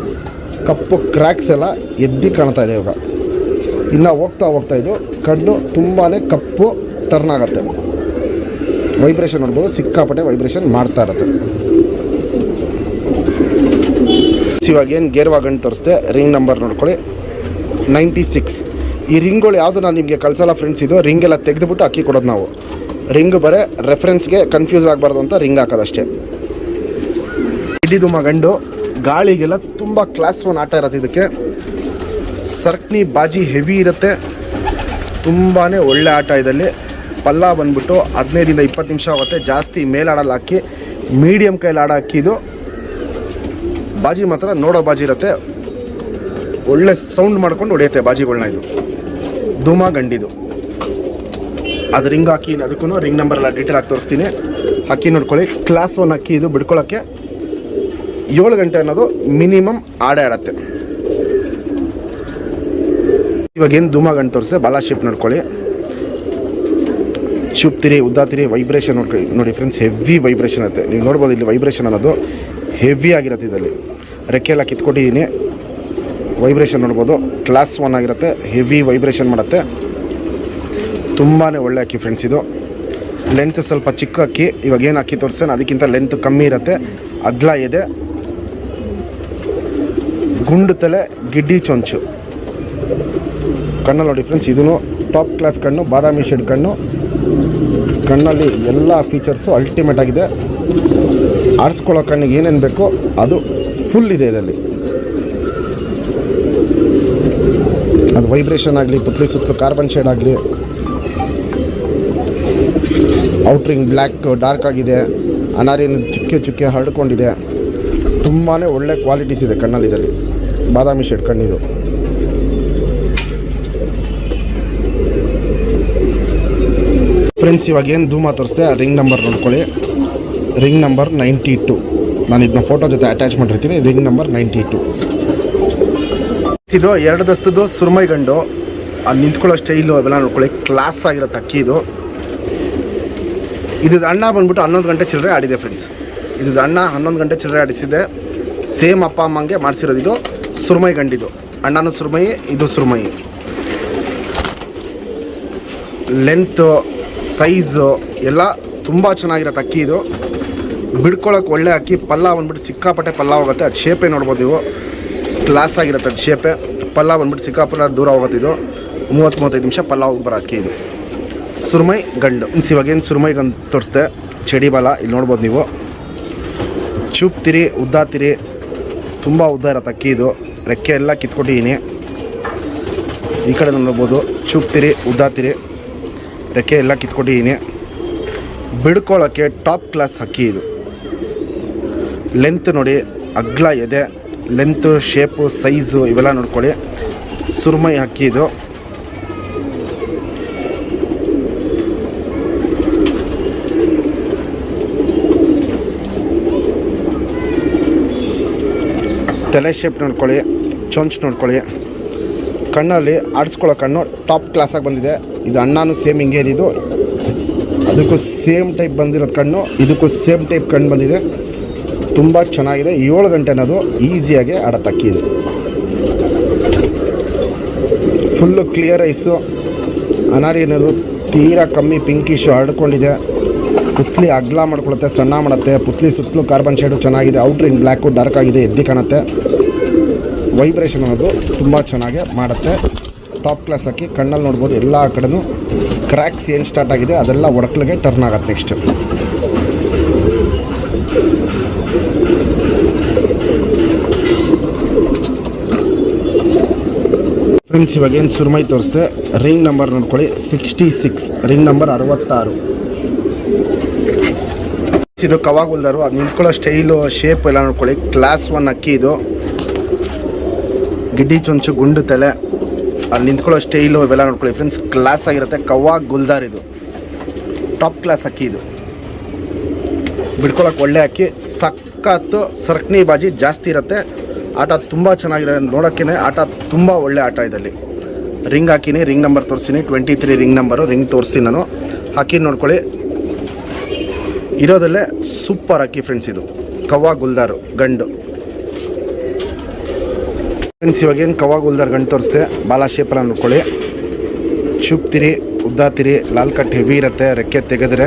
ಕಪ್ಪು ಕ್ರ್ಯಾಕ್ಸ್ ಎಲ್ಲ ಎದ್ದು ಕಾಣ್ತಾ ಇದೆ ಇವಾಗ. ಇನ್ನು ಹೋಗ್ತಾ ಹೋಗ್ತಾ ಇದು, ಕಣ್ಣು ತುಂಬಾ ಕಪ್ಪು ಟರ್ನ್ ಆಗುತ್ತೆ. ವೈಬ್ರೇಷನ್ ನೋಡ್ಬೋದು, ಸಿಕ್ಕಾಪಟ್ಟೆ ವೈಬ್ರೇಷನ್ ಮಾಡ್ತಾ ಇರುತ್ತೆ. ಇವಾಗೇನು ಗೇರ್ವಾಗಣ್ಣು ತೋರಿಸ್ದೆ ರಿಂಗ್ ನಂಬರ್ ನೋಡ್ಕೊಳ್ಳಿ. ನೈಂಟಿ ಸಿಕ್ಸ್ ಈ ರಿಂಗ್ಗಳು ಯಾವುದು ನಾನು ನಿಮಗೆ ಕಳಿಸಲ್ಲ ಫ್ರೆಂಡ್ಸ್ ಇದು ರಿಂಗ್ ಎಲ್ಲ ತೆಗೆದುಬಿಟ್ಟು ಅಕ್ಕಿ ಕೊಡೋದು ನಾವು. ರಿಂಗ್ ಬರೇ ರೆಫರೆನ್ಸ್ಗೆ ಕನ್ಫ್ಯೂಸ್ ಆಗಬಾರ್ದು ಅಂತ ರಿಂಗ್ ಹಾಕೋದಷ್ಟೇ. ಇಡಿದು ಮಗಂಡು, ಗಾಳಿಗೆಲ್ಲ ತುಂಬ ಕ್ಲಾಸ್ ಒನ್ ಆಟ ಇರತ್ತೆ ಇದಕ್ಕೆ. ಸರ್ಕ್ನಿ ಬಾಜಿ ಹೆವಿ ಇರುತ್ತೆ. ತುಂಬಾ ಒಳ್ಳೆ ಆಟ ಇದರಲ್ಲಿ. ಪಲ್ಲ ಬಂದ್ಬಿಟ್ಟು ಹದಿನೈದಿಂದ ಇಪ್ಪತ್ತು ನಿಮಿಷ ಆಗುತ್ತೆ ಜಾಸ್ತಿ ಮೇಲಾಡಲ್ಲ ಅಕ್ಕಿ. ಮೀಡಿಯಮ್ ಕೈಲಿ ಆಡ ಇದು. ಬಾಜಿ ಮಾತ್ರ ನೋಡೋ ಬಾಜಿ ಇರುತ್ತೆ. ಒಳ್ಳೆ ಸೌಂಡ್ ಮಾಡ್ಕೊಂಡು ಹೊಡೆಯುತ್ತೆ ಬಾಜಿಗಳನ್ನ ಇದು. ಧೂಮ ಗಂಡಿದು. ಅದು ರಿಂಗ್ ಹಾಕಿ ಅದಕ್ಕೂ ರಿಂಗ್ ನಂಬರ್ ಎಲ್ಲ ಡೀಟೇಲ್ ಆಗಿ ತೋರಿಸ್ತೀನಿ. ಅಕ್ಕಿ ನೋಡ್ಕೊಳ್ಳಿ. ಕ್ಲಾಸ್ ಒನ್ ಅಕ್ಕಿ ಇದು ಬಿಡ್ಕೊಳ್ಳೋಕ್ಕೆ ಏಳು ಗಂಟೆ ಅನ್ನೋದು ಮಿನಿಮಮ್ ಆಡೇ ಆಡತ್ತೆ. ಇವಾಗ ಏನು ಧೂಮ ಗಂಟು ತೋರಿಸಿದೆ ಬಾಲ ಶೇಪ್ ನೋಡ್ಕೊಳ್ಳಿ. ಚುಪ್ತಿರಿ ಉದ್ದಾತಿರಿ ವೈಬ್ರೇಷನ್ ನೋಡ್ಕೊಳ್ಳಿ. ನೋಡಿ ಫ್ರೆಂಡ್ಸ್ ಹೆವಿ ವೈಬ್ರೇಷನ್ ಇರುತ್ತೆ ನೀವು ನೋಡ್ಬೋದು ಇಲ್ಲಿ ವೈಬ್ರೇಷನ್ ಅನ್ನೋದು ಹೆವಿ ಆಗಿರುತ್ತೆ ಇದರಲ್ಲಿ. ರೆಕ್ಕೆ ಎಲ್ಲ ಕಿತ್ಕೊಟ್ಟಿದ್ದೀನಿ ವೈಬ್ರೇಷನ್ ನೋಡ್ಬೋದು. ಕ್ಲಾಸ್ ಒನ್ ಆಗಿರುತ್ತೆ ಹೆವಿ ವೈಬ್ರೇಷನ್ ಮಾಡುತ್ತೆ. ತುಂಬಾ ಒಳ್ಳೆ ಅಕ್ಕಿ ಫ್ರೆಂಡ್ಸ್ ಇದು. ಲೆಂತ್ ಸ್ವಲ್ಪ ಚಿಕ್ಕ ಅಕ್ಕಿ, ಇವಾಗ ಏನು ಅಕ್ಕಿ ತೋರಿಸ್ತಾನೆ ಅದಕ್ಕಿಂತ ಲೆಂತ್ ಕಮ್ಮಿ ಇರುತ್ತೆ. ಅಗ್ಲ ಇದೆ. ಗುಂಡು ತಲೆ, ಗಿಡ್ಡಿ ಚೊಂಚು. ಕಣ್ಣಲ್ಲಿ ನೋಡಿ ಫ್ರೆಂಡ್ಸ್ ಇದೂ ಟಾಪ್ ಕ್ಲಾಸ್ ಕಣ್ಣು, ಬಾದಾಮಿ ಶೇಡ್ ಕಣ್ಣು. ಕಣ್ಣಲ್ಲಿ ಎಲ್ಲ ಫೀಚರ್ಸು ಅಲ್ಟಿಮೇಟ್ ಆಗಿದೆ. ಆರಿಸ್ಕೊಳ್ಳೋ ಕಣ್ಣಿಗೆ ಏನೇನು ಬೇಕೋ ಅದು ಫುಲ್ ಇದೆ ಇದರಲ್ಲಿ. ವೈಬ್ರೇಷನ್ ಆಗಲಿ ಪುತ್ಲಿ ಸುತ್ತಲೂ ಕಾರ್ಬನ್ ಶೇಡ್ ಆಗಲಿ. ಔಟ್ರಿಂಗ್ ಬ್ಲ್ಯಾಕ್ ಡಾರ್ಕ್ ಆಗಿದೆ. ಅನಾರಿನ ಚುಕ್ಕೆ ಚುಕ್ಕೆ ಹರಡ್ಕೊಂಡಿದೆ. ತುಂಬಾ ಒಳ್ಳೆ ಕ್ವಾಲಿಟೀಸ್ ಇದೆ ಕಣ್ಣಲ್ಲಿ ಇದರಲ್ಲಿ ಬಾದಾಮಿ ಶೇಡ್ ಕಣ್ಣಿದು. ಫ್ರೆಂಡ್ಸ್ ಇವಾಗ ಏನು ಧೂಮ ತೋರಿಸ್ತೆ ಆ ರಿಂಗ್ ನಂಬರ್ ನೋಡ್ಕೊಳ್ಳಿ. ರಿಂಗ್ ನಂಬರ್ ನೈಂಟಿ ಟು ನಾನು ಇದನ್ನ ಫೋಟೋ ಜೊತೆ ಅಟ್ಯಾಚ್ ಮಾಡಿರ್ತೀನಿ ರಿಂಗ್ ನಂಬರ್ ನೈಂಟಿ ಟು ಇದು ಎರಡು ದಸ್ತದ್ದು, ಸುರ್ಮೈ ಗಂಡು. ಅಲ್ಲಿ ನಿಂತ್ಕೊಳ್ಳೋ ಸ್ಟೈಲು ಅವೆಲ್ಲ ನೋಡ್ಕೊಳ್ಳಿ ಕ್ಲಾಸ್ ಆಗಿರೋ ಅಕ್ಕಿ ಇದು. ಇದು ಅಣ್ಣ ಬಂದ್ಬಿಟ್ಟು ಹನ್ನೊಂದು ಗಂಟೆ ಚಿಲ್ಲರೆ ಆಡಿದೆ ಫ್ರೆಂಡ್ಸ್ ಇದು ಅಣ್ಣ ಹನ್ನೊಂದು ಗಂಟೆ ಚಿಲ್ಲರೆ ಆಡಿಸಿದೆ. ಸೇಮ್ ಅಪ್ಪ, ಅಮ್ಮಂಗೆ ಮಾಡಿಸಿರೋದು ಇದು ಸುರ್ಮೈ ಗಂಡಿದು. ಅಣ್ಣನೂ ಸುರ್ಮೈ, ಇದು ಸುರ್ಮೈ. ಲೆಂತು ಸೈಜು ಎಲ್ಲ ತುಂಬ ಚೆನ್ನಾಗಿರೋ ಅಕ್ಕಿ ಇದು. ಬಿಡ್ಕೊಳ್ಳೋಕೆ ಒಳ್ಳೆ ಅಕ್ಕಿ. ಪಲ್ಲ ಬಂದ್ಬಿಟ್ಟು ಸಿಕ್ಕಾಪಟ್ಟೆ ಪಲ್ಲ ಹೋಗುತ್ತೆ. ಅದು ಶೇಪೇ ನೋಡ್ಬೋದು ನೀವು. ಕ್ಲಾಸ್ ಆಗಿರುತ್ತೆ ಅದು ಶೇಪೆ. ಪಲ್ಲ ಬಂದ್ಬಿಟ್ಟು ಸಿಕ್ಕಾಪುರ ದೂರ ಹೋಗುತ್ತೆ ಇದು. ಮೂವತ್ತು ಮೂವತ್ತೈದು ನಿಮಿಷ ಪಲ್ಲ ಹೋಗಿ ಬರೋ ಅಕ್ಕಿ ಇದು. ಸುರ್ಮೈ ಗಂಡು. ಮೀನ್ಸ್ ಇವಾಗೇನು ಸುರ್ಮೈ ಗಂಡು ತೋರಿಸ್ದೆ? ಚಡಿ ಬಲ, ಇಲ್ಲಿ ನೋಡ್ಬೋದು ನೀವು. ಚೂಪ್ತಿರಿ ಉದ್ದಾತಿರಿ ತುಂಬ ಉದ್ದ ಇರತ್ತೆ ಅಕ್ಕಿ ಇದು. ರೆಕ್ಕೆ ಎಲ್ಲ ಕಿತ್ಕೊಟ್ಟಿದ್ದೀನಿ ಈ ಕಡೆ ನೋಡ್ಬೋದು. ಚೂಪ್ತಿರಿ ಉದ್ದಾತಿರಿ ರೆಕ್ಕೆ ಎಲ್ಲ ಕಿತ್ಕೊಟ್ಟಿದ್ದೀನಿ ಬಿಡ್ಕೊಳ್ಳೋಕ್ಕೆ ಟಾಪ್ ಕ್ಲಾಸ್ ಅಕ್ಕಿ ಇದು. ಲೆಂತ್ ನೋಡಿ, ಅಗ್ಲ ಎದೆ. ಲೆಂತು ಶೇಪು ಸೈಜು ಇವೆಲ್ಲ ನೋಡ್ಕೊಳ್ಳಿ. ಸುರ್ಮೈ ಅಕ್ಕಿ ಇದು. ತಲೆ ಶೇಪ್ ನೋಡ್ಕೊಳ್ಳಿ, ಚೊಂಚ್ ನೋಡ್ಕೊಳ್ಳಿ. ಕಣ್ಣಲ್ಲಿ ಆಡಿಸ್ಕೊಳ್ಳೋ ಕಣ್ಣು ಟಾಪ್ ಕ್ಲಾಸಾಗಿ ಬಂದಿದೆ. ಇದು ಅಣ್ಣನೂ ಸೇಮ್ ಹಿಂಗೇನಿದು ಅದಕ್ಕೂ ಸೇಮ್ ಟೈಪ್ ಬಂದಿರೋದು ಕಣ್ಣು, ಇದಕ್ಕೂ ಸೇಮ್ ಟೈಪ್ ಕಣ್ಣು ಬಂದಿದೆ. ತುಂಬ ಚೆನ್ನಾಗಿದೆ. ಏಳು ಗಂಟೆ ಅನ್ನೋದು ಈಸಿಯಾಗಿ ಆಡತಕ್ಕಿ ಇದು ಫುಲ್ಲು ಕ್ಲಿಯರ್ ಐಸು ಅನಾರಿ ಅನ್ನೋದು ತೀರಾ ಕಮ್ಮಿ ಪಿಂಕಿಶು ಹರಡ್ಕೊಂಡಿದೆ ಪುತ್ಲಿ ಅಗ್ಲ ಮಾಡ್ಕೊಳುತ್ತೆ, ಸಣ್ಣ ಮಾಡುತ್ತೆ, ಪುತ್ಲಿ ಸುತ್ತಲೂ ಕಾರ್ಬನ್ ಶೇಡು ಚೆನ್ನಾಗಿದೆ ಔಟ್ರಿಂಗ್ ಬ್ಲ್ಯಾಕು ಡಾರ್ಕ್ ಆಗಿದೆ, ಎದ್ದಿ ಕಾಣುತ್ತೆ. ವೈಬ್ರೇಷನ್ ಅನ್ನೋದು ತುಂಬ ಚೆನ್ನಾಗಿ ಮಾಡುತ್ತೆ. ಟಾಪ್ ಕ್ಲಾಸ್ ಹಾಕಿ ಕಣ್ಣಲ್ಲಿ ನೋಡ್ಬೋದು, ಎಲ್ಲ ಕಡೆನೂ ಕ್ರ್ಯಾಕ್ಸ್ ಏನು ಸ್ಟಾರ್ಟ್ ಆಗಿದೆ, ಅದೆಲ್ಲ ಒಡಕ್ಲಿಗೆ ಟರ್ನ್ ಆಗುತ್ತೆ ನೆಕ್ಸ್ಟ್ ಫ್ರೆಂಡ್ಸ್ ಇವಾಗ ಏನು ಸುರ್ಮೈ ತೋರಿಸ್ದೆ? ರಿಂಗ್ ನಂಬರ್ ನೋಡ್ಕೊಳ್ಳಿ. ಸಿಕ್ಸ್ಟಿ ಸಿಕ್ಸ್ ರಿಂಗ್ ನಂಬರ್ ಅರವತ್ತಾರು. ಇದು ಕವಾಗುಲ್ದಾರು. ಅದು ನಿಂತ್ಕೊಳ್ಳೋ ಸ್ಟೈಲು ಶೇಪ್ ಎಲ್ಲ ನೋಡ್ಕೊಳ್ಳಿ. ಕ್ಲಾಸ್ ಒನ್ ಅಕ್ಕಿ ಇದು. ಗಿಡ್ಡಿ ಚೊಂಚು, ಗುಂಡು ತಲೆ. ಅಲ್ಲಿ ನಿಂತ್ಕೊಳ್ಳೋ ಸ್ಟೈಲು ಇವೆಲ್ಲ ನೋಡ್ಕೊಳ್ಳಿ. ಫ್ರೆಂಡ್ಸ್ ಕ್ಲಾಸ್ ಆಗಿರುತ್ತೆ. ಕವಾಗ ಗುಲ್ದಾರ್ ಇದು. ಟಾಪ್ ಕ್ಲಾಸ್ ಅಕ್ಕಿ ಇದು. ಬಿಡ್ಕೊಳಕ್ಕೆ ಒಳ್ಳೆ ಅಕ್ಕಿ. ಸಕ್ಕತ್ತು ಸರ್ಕ್ನಿ ಬಾಜಿ ಜಾಸ್ತಿ ಇರುತ್ತೆ. ಆಟ ತುಂಬ ಚೆನ್ನಾಗಿದೆ ನೋಡೋಕ್ಕೇ ಆಟ ತುಂಬ ಒಳ್ಳೆ ಆಟ ಇದರಲ್ಲಿ ರಿಂಗ್ ಹಾಕಿನಿ ರಿಂಗ್ ನಂಬರ್ ತೋರಿಸ್ತೀನಿ twenty three ring number ring ತೋರಿಸ್ತೀನಿ ನಾನು. ಹಾಕಿ ನೋಡ್ಕೊಳ್ಳಿ. ಇರೋದಲ್ಲೇ ಸೂಪರ್ ಹಾಕಿ ಫ್ರೆಂಡ್ಸ್ ಇದು. ಕವ್ವಾ, ಗುಲ್ದಾರು, ಗಂಡು. ಫ್ರೆಂಡ್ಸ್ ಇವಾಗೇನು ಕವಾ ಗುಲ್ದಾರ್, ಗಂಡು ತೋರಿಸ್ದೆ? ಬಾಲ ಶೇಪೆಲ್ಲ ನೋಡ್ಕೊಳ್ಳಿ. ಚುಪ್ತಿರಿ ಉದ್ದಾತಿರಿ, ಲಾಲ್ ಕಟ್ ಹೆವಿ ಇರುತ್ತೆ ರೆಕ್ಕೆ ತೆಗೆದ್ರೆ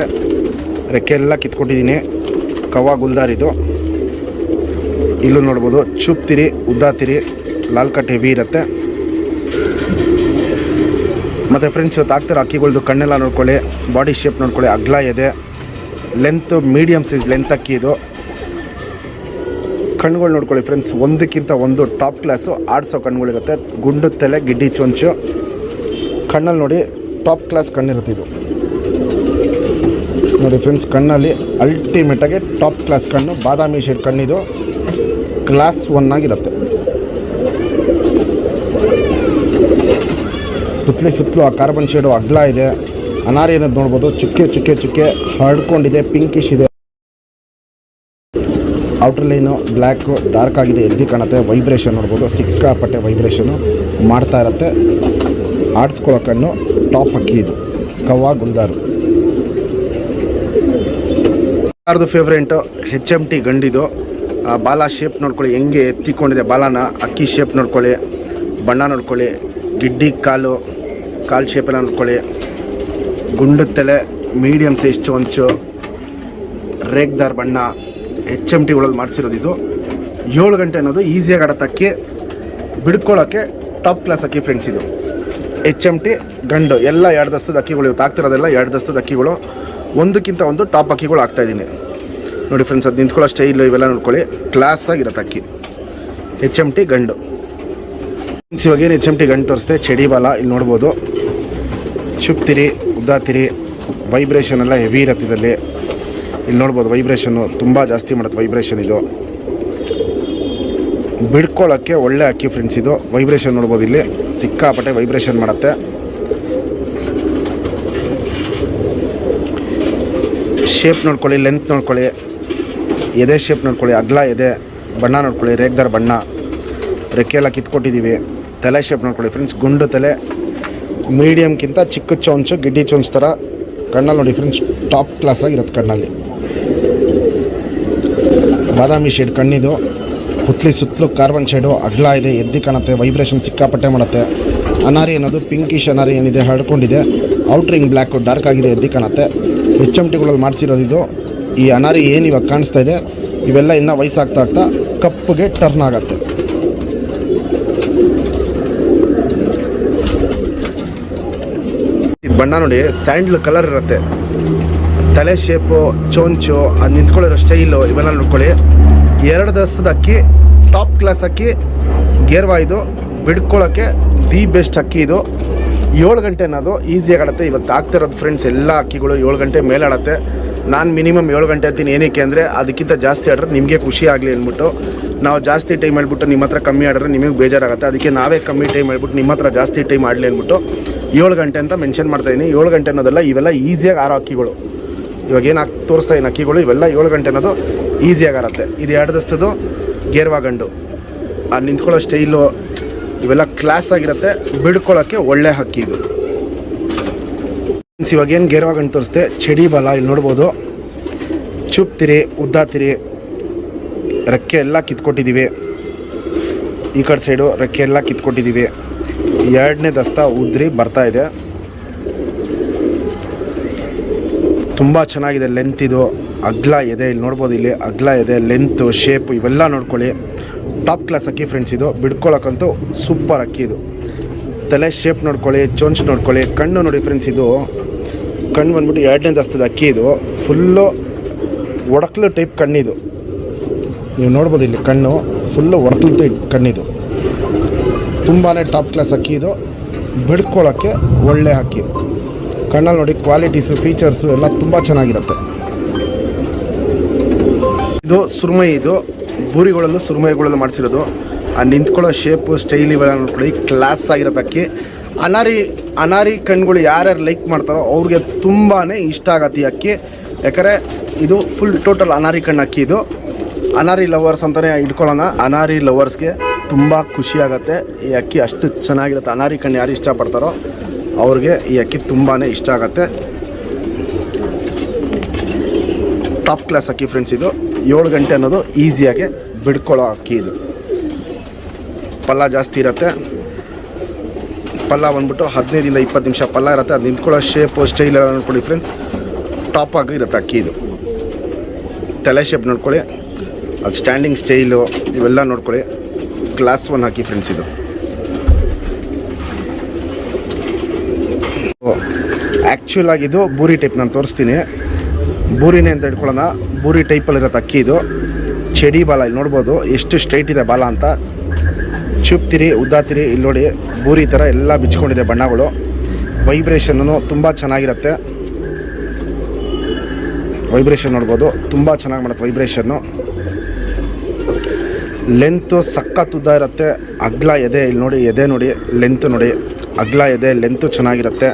ರೆಕ್ಕೆ ಎಲ್ಲ ಕಿತ್ಕೊಟ್ಟಿದ್ದೀನಿ ಕವಾ ಗುಲ್ದಾರ್ ಇದು. ಇಲ್ಲೂ ನೋಡ್ಬೋದು. ಚುಪ್ತಿರಿ, ಉದ್ದಾತಿರಿ ಲಾಲ್ ಕಟ್ ಹೆವಿ ಇರುತ್ತೆ ಮತ್ತು ಫ್ರೆಂಡ್ಸ್ ಇವತ್ತು ಆಗ್ತಿರೋ ಅಕ್ಕಿಗಳದ್ದು ಕಣ್ಣೆಲ್ಲ ನೋಡ್ಕೊಳ್ಳಿ. ಬಾಡಿ ಶೇಪ್ ನೋಡ್ಕೊಳ್ಳಿ. ಅಗ್ಲ ಇದೆ. ಲೆಂತ್ ಮೀಡಿಯಮ್ ಸೈಜ್ ಲೆಂತ್ ಅಕ್ಕಿ ಇದು. ಕಣ್ಣುಗಳು ನೋಡ್ಕೊಳ್ಳಿ ಫ್ರೆಂಡ್ಸ್ ಒಂದಕ್ಕಿಂತ ಒಂದು ಟಾಪ್ ಕ್ಲಾಸು ಆಡಿಸೋ ಕಣ್ಣುಗಳಿರುತ್ತೆ. ಗುಂಡು, ತಲೆ, ಗಿಡ್ಡಿ, ಚೊಂಚು. ಕಣ್ಣಲ್ಲಿ ನೋಡಿ ಟಾಪ್ ಕ್ಲಾಸ್ ಕಣ್ಣಿರುತ್ತೆ ಇದು. ನೋಡಿ ಫ್ರೆಂಡ್ಸ್ ಕಣ್ಣಲ್ಲಿ ಅಲ್ಟಿಮೇಟಾಗಿ ಟಾಪ್ ಕ್ಲಾಸ್ ಕಣ್ಣು. ಬಾದಾಮಿ ಶೇಡ್ ಕಣ್ಣಿದು. ಕ್ಲಾಸ್ ಒನ್ ಆಗಿರುತ್ತೆ ಸುತ್ತಲಿ ಸುತ್ತಲೂ ಆ ಕಾರ್ಬನ್ ಶೇಡು ಅಗ್ಲ ಇದೆ. ಅನಾರಿ ಅನ್ನೋದು ನೋಡ್ಬೋದು. ಚುಕ್ಕೆ ಚುಕ್ಕೆ ಚುಕ್ಕೆ ಹರಡ್ಕೊಂಡಿದೆ. ಪಿಂಕಿಶ್ ಇದೆ. ಔಟರ್ ಲೈನು ಬ್ಲ್ಯಾಕು ಡಾರ್ಕ್ ಆಗಿದೆ. ಎದ್ದು ಕಾಣುತ್ತೆ. ವೈಬ್ರೇಷನ್ ನೋಡ್ಬೋದು. ಸಿಕ್ಕಾಪಟ್ಟೆ ವೈಬ್ರೇಷನು ಮಾಡ್ತಾ ಇರತ್ತೆ. ಆಡಿಸ್ಕೊಳಕನ್ನು ಟಾಪ್ ಅಕ್ಕಿ ಇದು. ಕವ್ವ ಗುಲ್ದಾರು ಯಾರ್ದು ಫೇವ್ರೆಂಟು ಹೆಚ್ ಎಂ ಟಿ ಗಂಡಿದು. ಬಾಲ ಶೇಪ್ ನೋಡ್ಕೊಳ್ಳಿ, ಹೆಂಗೆ ಎತ್ತಿಕೊಂಡಿದೆ ಬಾಲನ, ಅಕ್ಕಿ ಶೇಪ್ ನೋಡ್ಕೊಳ್ಳಿ, ಬಣ್ಣ ನೋಡ್ಕೊಳ್ಳಿ, ಗಿಡ್ಡಿ, ಕಾಲು ಕಾಲು ಶೇಪೆಲ್ಲ ನೋಡ್ಕೊಳ್ಳಿ. ಗುಂಡು ತಲೆ ಮೀಡಿಯಮ್ ಸೈಜ್ ಚೊಂಚು, ರೇಗ್ದಾರ್ ಬಣ್ಣ ಎಚ್ ಎಂ ಟಿಗಳಲ್ಲಿ ಮಾಡಿಸಿರೋದು ಇದು. ಏಳು ಗಂಟೆ ಅನ್ನೋದು ಈಸಿಯಾಗಿ ಆಡೋ ಅಕ್ಕಿ ಬಿಡ್ಕೊಳ್ಳೋಕ್ಕೆ ಟಾಪ್ ಕ್ಲಾಸ್ ಅಕ್ಕಿ ಫ್ರೆಂಡ್ಸ್ ಇದು. ಎಚ್ ಎಂ ಟಿ ಗಂಡು, ಎಲ್ಲ ಎರಡು ದಸ್ತದ ಅಕ್ಕಿಗಳು, ಇವತ್ತು ಆಗ್ತಿರೋದೆಲ್ಲ ಎರಡು ದಸ್ತದ ಅಕ್ಕಿಗಳು. ಒಂದಕ್ಕಿಂತ ಒಂದು ಟಾಪ್ ಅಕ್ಕಿಗಳು ಆಗ್ತಾಯಿದ್ದೀನಿ ನೋಡಿ ಫ್ರೆಂಡ್ಸ್ ಅದು ನಿಂತ್ಕೊಳ್ಳೋ ಸ್ಟೈಲು ಇವೆಲ್ಲ ನೋಡ್ಕೊಳ್ಳಿ. ಕ್ಲಾಸ್ ಆಗಿರುತ್ತೆ ಅಕ್ಕಿ. ಎಚ್ ಎಂ ಟಿ ಗಂಡು. ಫ್ರೆಂಡ್ಸ್ ಇವಾಗ ಏನು ಎಚ್ ಎಂ ಟಿ ಗಂಡು ತೋರಿಸ್ತೆ ಚಡಿ ಬಾಲ, ಇಲ್ಲಿ ನೋಡ್ಬೋದು. ಚುಪ್ತಿರಿ, ಉದ್ದಾತಿರಿ ವೈಬ್ರೇಷನ್ ಎಲ್ಲ ಹೆವಿ ಇರುತ್ತೆ ಇದರಲ್ಲಿ. ಇಲ್ಲಿ ನೋಡ್ಬೋದು ವೈಬ್ರೇಷನ್ನು ತುಂಬ ಜಾಸ್ತಿ ಮಾಡುತ್ತೆ ವೈಬ್ರೇಷನ್ ಇದು. ಬಿಡ್ಕೊಳ್ಳೋಕ್ಕೆ ಒಳ್ಳೆ ಅಕ್ಕಿ ಫ್ರೆಂಡ್ಸ್ ಇದು. ವೈಬ್ರೇಷನ್ ನೋಡ್ಬೋದು ಇಲ್ಲಿ. ಸಿಕ್ಕಾಪಟ್ಟೆ ವೈಬ್ರೇಷನ್ ಮಾಡುತ್ತೆ. ಶೇಪ್ ನೋಡ್ಕೊಳ್ಳಿ ಲೆಂತ್ ನೋಡ್ಕೊಳ್ಳಿ. ಎದೆ ಶೇಪ್ ನೋಡ್ಕೊಳ್ಳಿ, ಅಗ್ಲ ಎದೆ, ಬಣ್ಣ ನೋಡ್ಕೊಳ್ಳಿ, ರೇಗ್ದಾರ್ ಬಣ್ಣ. ರೆಕ್ಕೆ ಎಲ್ಲ ಕಿತ್ಕೊಟ್ಟಿದ್ದೀವಿ ತಲೆ ಶೇಪ್ ನೋಡ್ಕೊಳ್ಳಿ ಫ್ರೆಂಡ್ಸ್ ಗುಂಡು ತಲೆ. ಮೀಡಿಯಮ್ಗಿಂತ ಚಿಕ್ಕ ಚೌಂಚು, ಗಿಡ್ಡಿ ಚೌಂಚ್ ಥರ ಕಣ್ಣಲ್ಲಿ ನೋಡಿ ಫ್ರೆಂಡ್ಸ್ ಟಾಪ್ ಕ್ಲಾಸ್ ಆಗಿರುತ್ತೆ ಕಣ್ಣಲ್ಲಿ. ಬಾದಾಮಿ ಶೇಡ್ ಕಣ್ಣಿದು. ಪುತ್ಲಿ ಸುತ್ತಲೂ ಕಾರ್ಬನ್ ಶೇಡು ಅಗ್ಲ ಇದೆ, ಎದ್ದಿ ಕಾಣುತ್ತೆ ವೈಬ್ರೇಷನ್ ಸಿಕ್ಕಾಪಟ್ಟೆ ಮಾಡುತ್ತೆ. ಅನಾರಿ ಅನ್ನೋದು ಪಿಂಕಿಶ್ ಅನಾರಿ ಏನಿದೆ ಹರಡ್ಕೊಂಡಿದೆ ಔಟ್ರಿಂಗ್ ಬ್ಲ್ಯಾಕು ಡಾರ್ಕ್ ಆಗಿದೆ, ಎದ್ದಿ ಕಾಣುತ್ತೆ. ಎಚ್ ಎಂ ಟಿಗಳಲ್ಲಿ ಮಾಡಿಸಿರೋದು ಇದು. ಈ ಅನಾರಿ ಏನು ಇವಾಗ ಕಾಣಿಸ್ತಾ ಇದೆ, ಇವೆಲ್ಲ ಇನ್ನೂ ವಯಸ್ಸಾಗ್ತಾ ಆಗ್ತಾ ಕಪ್ಪುಗೆ ಟರ್ನ್ ಆಗುತ್ತೆ. ಈ ಬಣ್ಣ ನೋಡಿ, ಸ್ಯಾಂಡ್ಲ್ ಕಲರ್ ಇರುತ್ತೆ. ತಲೆ ಶೇಪು ಚೋಂಚು ಅದು ನಿಂತ್ಕೊಳ್ಳಿರೋ ಸ್ಟೈಲು ಇವೆಲ್ಲ ನೋಡ್ಕೊಳ್ಳಿ. ಎರಡು ದಸದ ಅಕ್ಕಿ ಟಾಪ್ ಕ್ಲಾಸ್ ಅಕ್ಕಿ ಗೇರ್ವಾ ಇದು ಬಿಡ್ಕೊಳ್ಳೋಕ್ಕೆ ದಿ ಬೆಸ್ಟ್ ಅಕ್ಕಿ ಇದು. ಏಳು ಗಂಟೆ ಅನ್ನೋದು ಈಸಿಯಾಗಿ ಆಡುತ್ತೆ ಇವತ್ತು ಆಗ್ತಿರೋದು ಫ್ರೆಂಡ್ಸ್ ಎಲ್ಲ ಅಕ್ಕಿಗಳು ಏಳು ಗಂಟೆ ಮೇಲೆ ಆಡುತ್ತೆ ನಾನು ಮಿನಿಮಮ್ ಏಳು ಗಂಟೆ ಅಂತೀನಿ ಏನಕ್ಕೆ ಅಂದರೆ ಅದಕ್ಕಿಂತ ಜಾಸ್ತಿ ಆಡ್ರೆ ನಿಮಗೆ ಖುಷಿ ಆಗಲಿ ಅಂದ್ಬಿಟ್ಟು. ನಾವು ಜಾಸ್ತಿ ಟೈಮ್ ಹೇಳ್ಬಿಟ್ಟು ನಿಮ್ಮ ಹತ್ರ ಕಮ್ಮಿ ಆಡಿದ್ರೆ ನಿಮಗೆ ಬೇಜಾರಾಗುತ್ತೆ. ಅದಕ್ಕೆ ನಾವೇ ಕಮ್ಮಿ ಟೈಮ್ ಹೇಳ್ಬಿಟ್ಟು ನಿಮ್ಮ ಹತ್ರ ಜಾಸ್ತಿ ಟೈಮ್ ಆಡಲಿ ಅಂದ್ಬಿಟ್ಟು ಏಳು ಗಂಟೆ ಅಂತ ಮೆನ್ಷನ್ ಮಾಡ್ತಾಯಿದ್ದೀನಿ ಏಳು ಗಂಟೆ ಅನ್ನೋದೆಲ್ಲ, ಇವೆಲ್ಲ ಈಸಿಯಾಗಿ ಆರೋ ಅಕ್ಕಿಗಳು. ಇವಾಗ ಏನು ಹಾಕಿ ತೋರಿಸ್ತಾ ಇನ್ನು ಅಕ್ಕಿಗಳು, ಇವೆಲ್ಲ ಏಳು ಗಂಟೆ ಅನ್ನೋದು ಈಸಿಯಾಗಿ ಆರತ್ತೆ. ಇದು ಎರಡು ಗೇರ್ವಾ ಗೇರ್ವಾಗಂಡು ಆ ನಿಂತ್ಕೊಳ್ಳೋ ಸ್ಟೈಲು ಇವೆಲ್ಲ ಕ್ಲಾಸ್ ಆಗಿರುತ್ತೆ ಬಿಡ್ಕೊಳ್ಳೋಕ್ಕೆ ಒಳ್ಳೆ ಹಕ್ಕಿ ಇವಾಗ ಏನು ಗೇರ್ವಾಗಂಡು ತೋರಿಸ್ದೆ ಚಡಿ ಬಲ ಇಲ್ಲಿ ನೋಡ್ಬೋದು. ಚುಪ್ತಿರಿ ಉದ್ದಾತಿರಿ ರೆಕ್ಕೆ ಎಲ್ಲ ಕಿತ್ಕೊಟ್ಟಿದ್ದೀವಿ ಈ ಕಡೆ ಸೈಡು ರೆಕ್ಕೆ ಎಲ್ಲ ಕಿತ್ಕೊಟ್ಟಿದ್ದೀವಿ ಎರಡನೇ ದಸ್ತ ಉದ್ರಿ ಬರ್ತಾ ಇದೆ. ತುಂಬ ಚೆನ್ನಾಗಿದೆ ಲೆಂತ್ ಇದು. ಅಗ್ಲ ಇದೆ ಇಲ್ಲಿ ನೋಡ್ಬೋದು ಇಲ್ಲಿ. ಅಗ್ಲ ಇದೆ ಲೆಂತ್ ಶೇಪ್ ಇವೆಲ್ಲ ನೋಡ್ಕೊಳ್ಳಿ. ಟಾಪ್ ಕ್ಲಾಸ್ ಅಕ್ಕಿ ಫ್ರೆಂಡ್ಸ್ ಇದು. ಬಿಡ್ಕೊಳಕ್ಕಂತೂ ಸೂಪರ್ ಅಕ್ಕಿ ಇದು. ತಲೆ ಶೇಪ್ ನೋಡ್ಕೊಳ್ಳಿ, ಚೊಂಚ್ ನೋಡ್ಕೊಳ್ಳಿ. ಕಣ್ಣು ನೋಡಿ ಫ್ರೆಂಡ್ಸ್ ಇದು. ಕಣ್ಣು ಬಂದ್ಬಿಟ್ಟು ಎರಡನೇ ದಸ್ತದ ಅಕ್ಕಿ ಇದು. ಫುಲ್ಲು ಒಡಕ್ಲು ಟೈಪ್ ಕಣ್ಣಿದು. ನೀವು ನೋಡ್ಬೋದು ಇಲ್ಲಿ ಕಣ್ಣು, ಫುಲ್ಲು ಒಡಕ್ಲು ಟೈಪ್ ಕಣ್ಣಿದು. ತುಂಬಾ ಟಾಪ್ ಕ್ಲಾಸ್ ಅಕ್ಕಿ ಇದು. ಬಿಡ್ಕೊಳ್ಳೋಕ್ಕೆ ಒಳ್ಳೆ ಅಕ್ಕಿ. ಕಣ್ಣಲ್ಲಿ ನೋಡಿ ಕ್ವಾಲಿಟೀಸು, ಫೀಚರ್ಸು ಎಲ್ಲ ತುಂಬ ಚೆನ್ನಾಗಿರುತ್ತೆ. ಇದು ಸುರ್ಮೈ ಇದು. ಬೂರಿಗಳಲ್ಲೂ ಸುರ್ಮೈಗಳಲ್ಲೂ ಮಾಡಿಸಿರೋದು. ಆ ನಿಂತ್ಕೊಳ್ಳೋ ಶೇಪು ಸ್ಟೈಲ್ ಇವೆಲ್ಲ ನೋಡ್ಕೊಳ್ಳಿ. ಕ್ಲಾಸ್ ಆಗಿರೋದಕ್ಕೆ ಅನಾರಿ ಅನಾರಿ ಕಣ್ಗಳು ಯಾರ್ಯಾರು ಲೈಕ್ ಮಾಡ್ತಾರೋ ಅವ್ರಿಗೆ ತುಂಬಾ ಇಷ್ಟ ಆಗತ್ತೆ ಈ ಅಕ್ಕಿ. ಯಾಕಂದರೆ ಇದು ಫುಲ್ ಟೋಟಲ್ ಅನಾರಿ ಕಣ್ಣು ಅಕ್ಕಿ ಇದು. ಅನಾರಿ ಲವರ್ಸ್ ಅಂತಲೇ ಇಟ್ಕೊಳ್ಳೋಣ. ಅನಾರಿ ಲವರ್ಸ್ಗೆ ತುಂಬ ಖುಷಿ ಈ ಅಕ್ಕಿ ಅಷ್ಟು ಚೆನ್ನಾಗಿರುತ್ತೆ. ಅನಾರಿ ಕಣ್ಣು ಯಾರು ಇಷ್ಟಪಡ್ತಾರೋ ಅವ್ರಿಗೆ ಈ ಅಕ್ಕಿ ತುಂಬಾ ಇಷ್ಟ ಆಗುತ್ತೆ. ಟಾಪ್ ಕ್ಲಾಸ್ ಅಕ್ಕಿ ಫ್ರೆಂಡ್ಸ್ ಇದು. ಏಳು ಗಂಟೆ ಅನ್ನೋದು ಈಸಿಯಾಗಿ ಬಿಡ್ಕೊಳ್ಳೋ ಅಕ್ಕಿ ಇದು. ಪಲ್ಲ ಜಾಸ್ತಿ ಇರುತ್ತೆ. ಪಲ್ಲ ಬಂದ್ಬಿಟ್ಟು ಹದಿನೈದಿಂದ ಇಪ್ಪತ್ತು ನಿಮಿಷ ಪಲ್ಲ ಇರುತ್ತೆ. ಅದು ನಿಂತ್ಕೊಳ್ಳೋ ಶೇಪು ಸ್ಟೈಲ್ ಎಲ್ಲ ನೋಡ್ಕೊಳ್ಳಿ ಫ್ರೆಂಡ್ಸ್ ಟಾಪ್ ಆಗಿ ಇರುತ್ತೆ ಅಕ್ಕಿ ಇದು ತಲೆ ಶೇಪ್ ನೋಡ್ಕೊಳ್ಳಿ. ಅದು ಸ್ಟ್ಯಾಂಡಿಂಗ್ ಸ್ಟೈಲು ಇವೆಲ್ಲ ನೋಡ್ಕೊಳ್ಳಿ. ಗ್ಲಾಸ್ ಒನ್ ಹಾಕಿ ಫ್ರೆಂಡ್ಸ್ ಇದು. ಆ್ಯಕ್ಚುಲ್ ಇದು ಬೂರಿ ಟೈಪ್ ನಾನು ತೋರಿಸ್ತೀನಿ. ಬೂರಿನೇ ಅಂತ ಇಟ್ಕೊಳ್ಳೋಣ ಬೂರಿ ಟೈಪಲ್ಲಿರುತ್ತೆ ಅಕ್ಕಿ ಇದು ಚಡಿ ಬಾಲ, ಇಲ್ಲಿ ನೋಡ್ಬೋದು. ಎಷ್ಟು ಸ್ಟ್ರೈಟ್ ಇದೆ ಬಾಲ ಅಂತ. ಚುಪ್ತಿರಿ, ಉದ್ದಾತಿರಿ, ಇಲ್ಲಿ ನೋಡಿ. ಬೂರಿ ಥರ ಎಲ್ಲ ಬಿಚ್ಕೊಂಡಿದೆ ಬಣ್ಣಗಳು. ವೈಬ್ರೇಷನ್ನು ತುಂಬ ಚೆನ್ನಾಗಿರುತ್ತೆ. ವೈಬ್ರೇಷನ್ ನೋಡ್ಬೋದು. ತುಂಬ ಚೆನ್ನಾಗಿ ಮಾಡುತ್ತೆ ವೈಬ್ರೇಷನ್ನು ಲೆಂತು ಸಖತ್ ಉದ್ದ ಇರುತ್ತೆ. ಅಗ್ಲ ಎದೆ ಇಲ್ಲಿ ನೋಡಿ, ಎದೆ ನೋಡಿ ಲೆಂತ್ ನೋಡಿ. ಅಗ್ಲ, ಎದೆ ಲೆಂತು ಚೆನ್ನಾಗಿರುತ್ತೆ.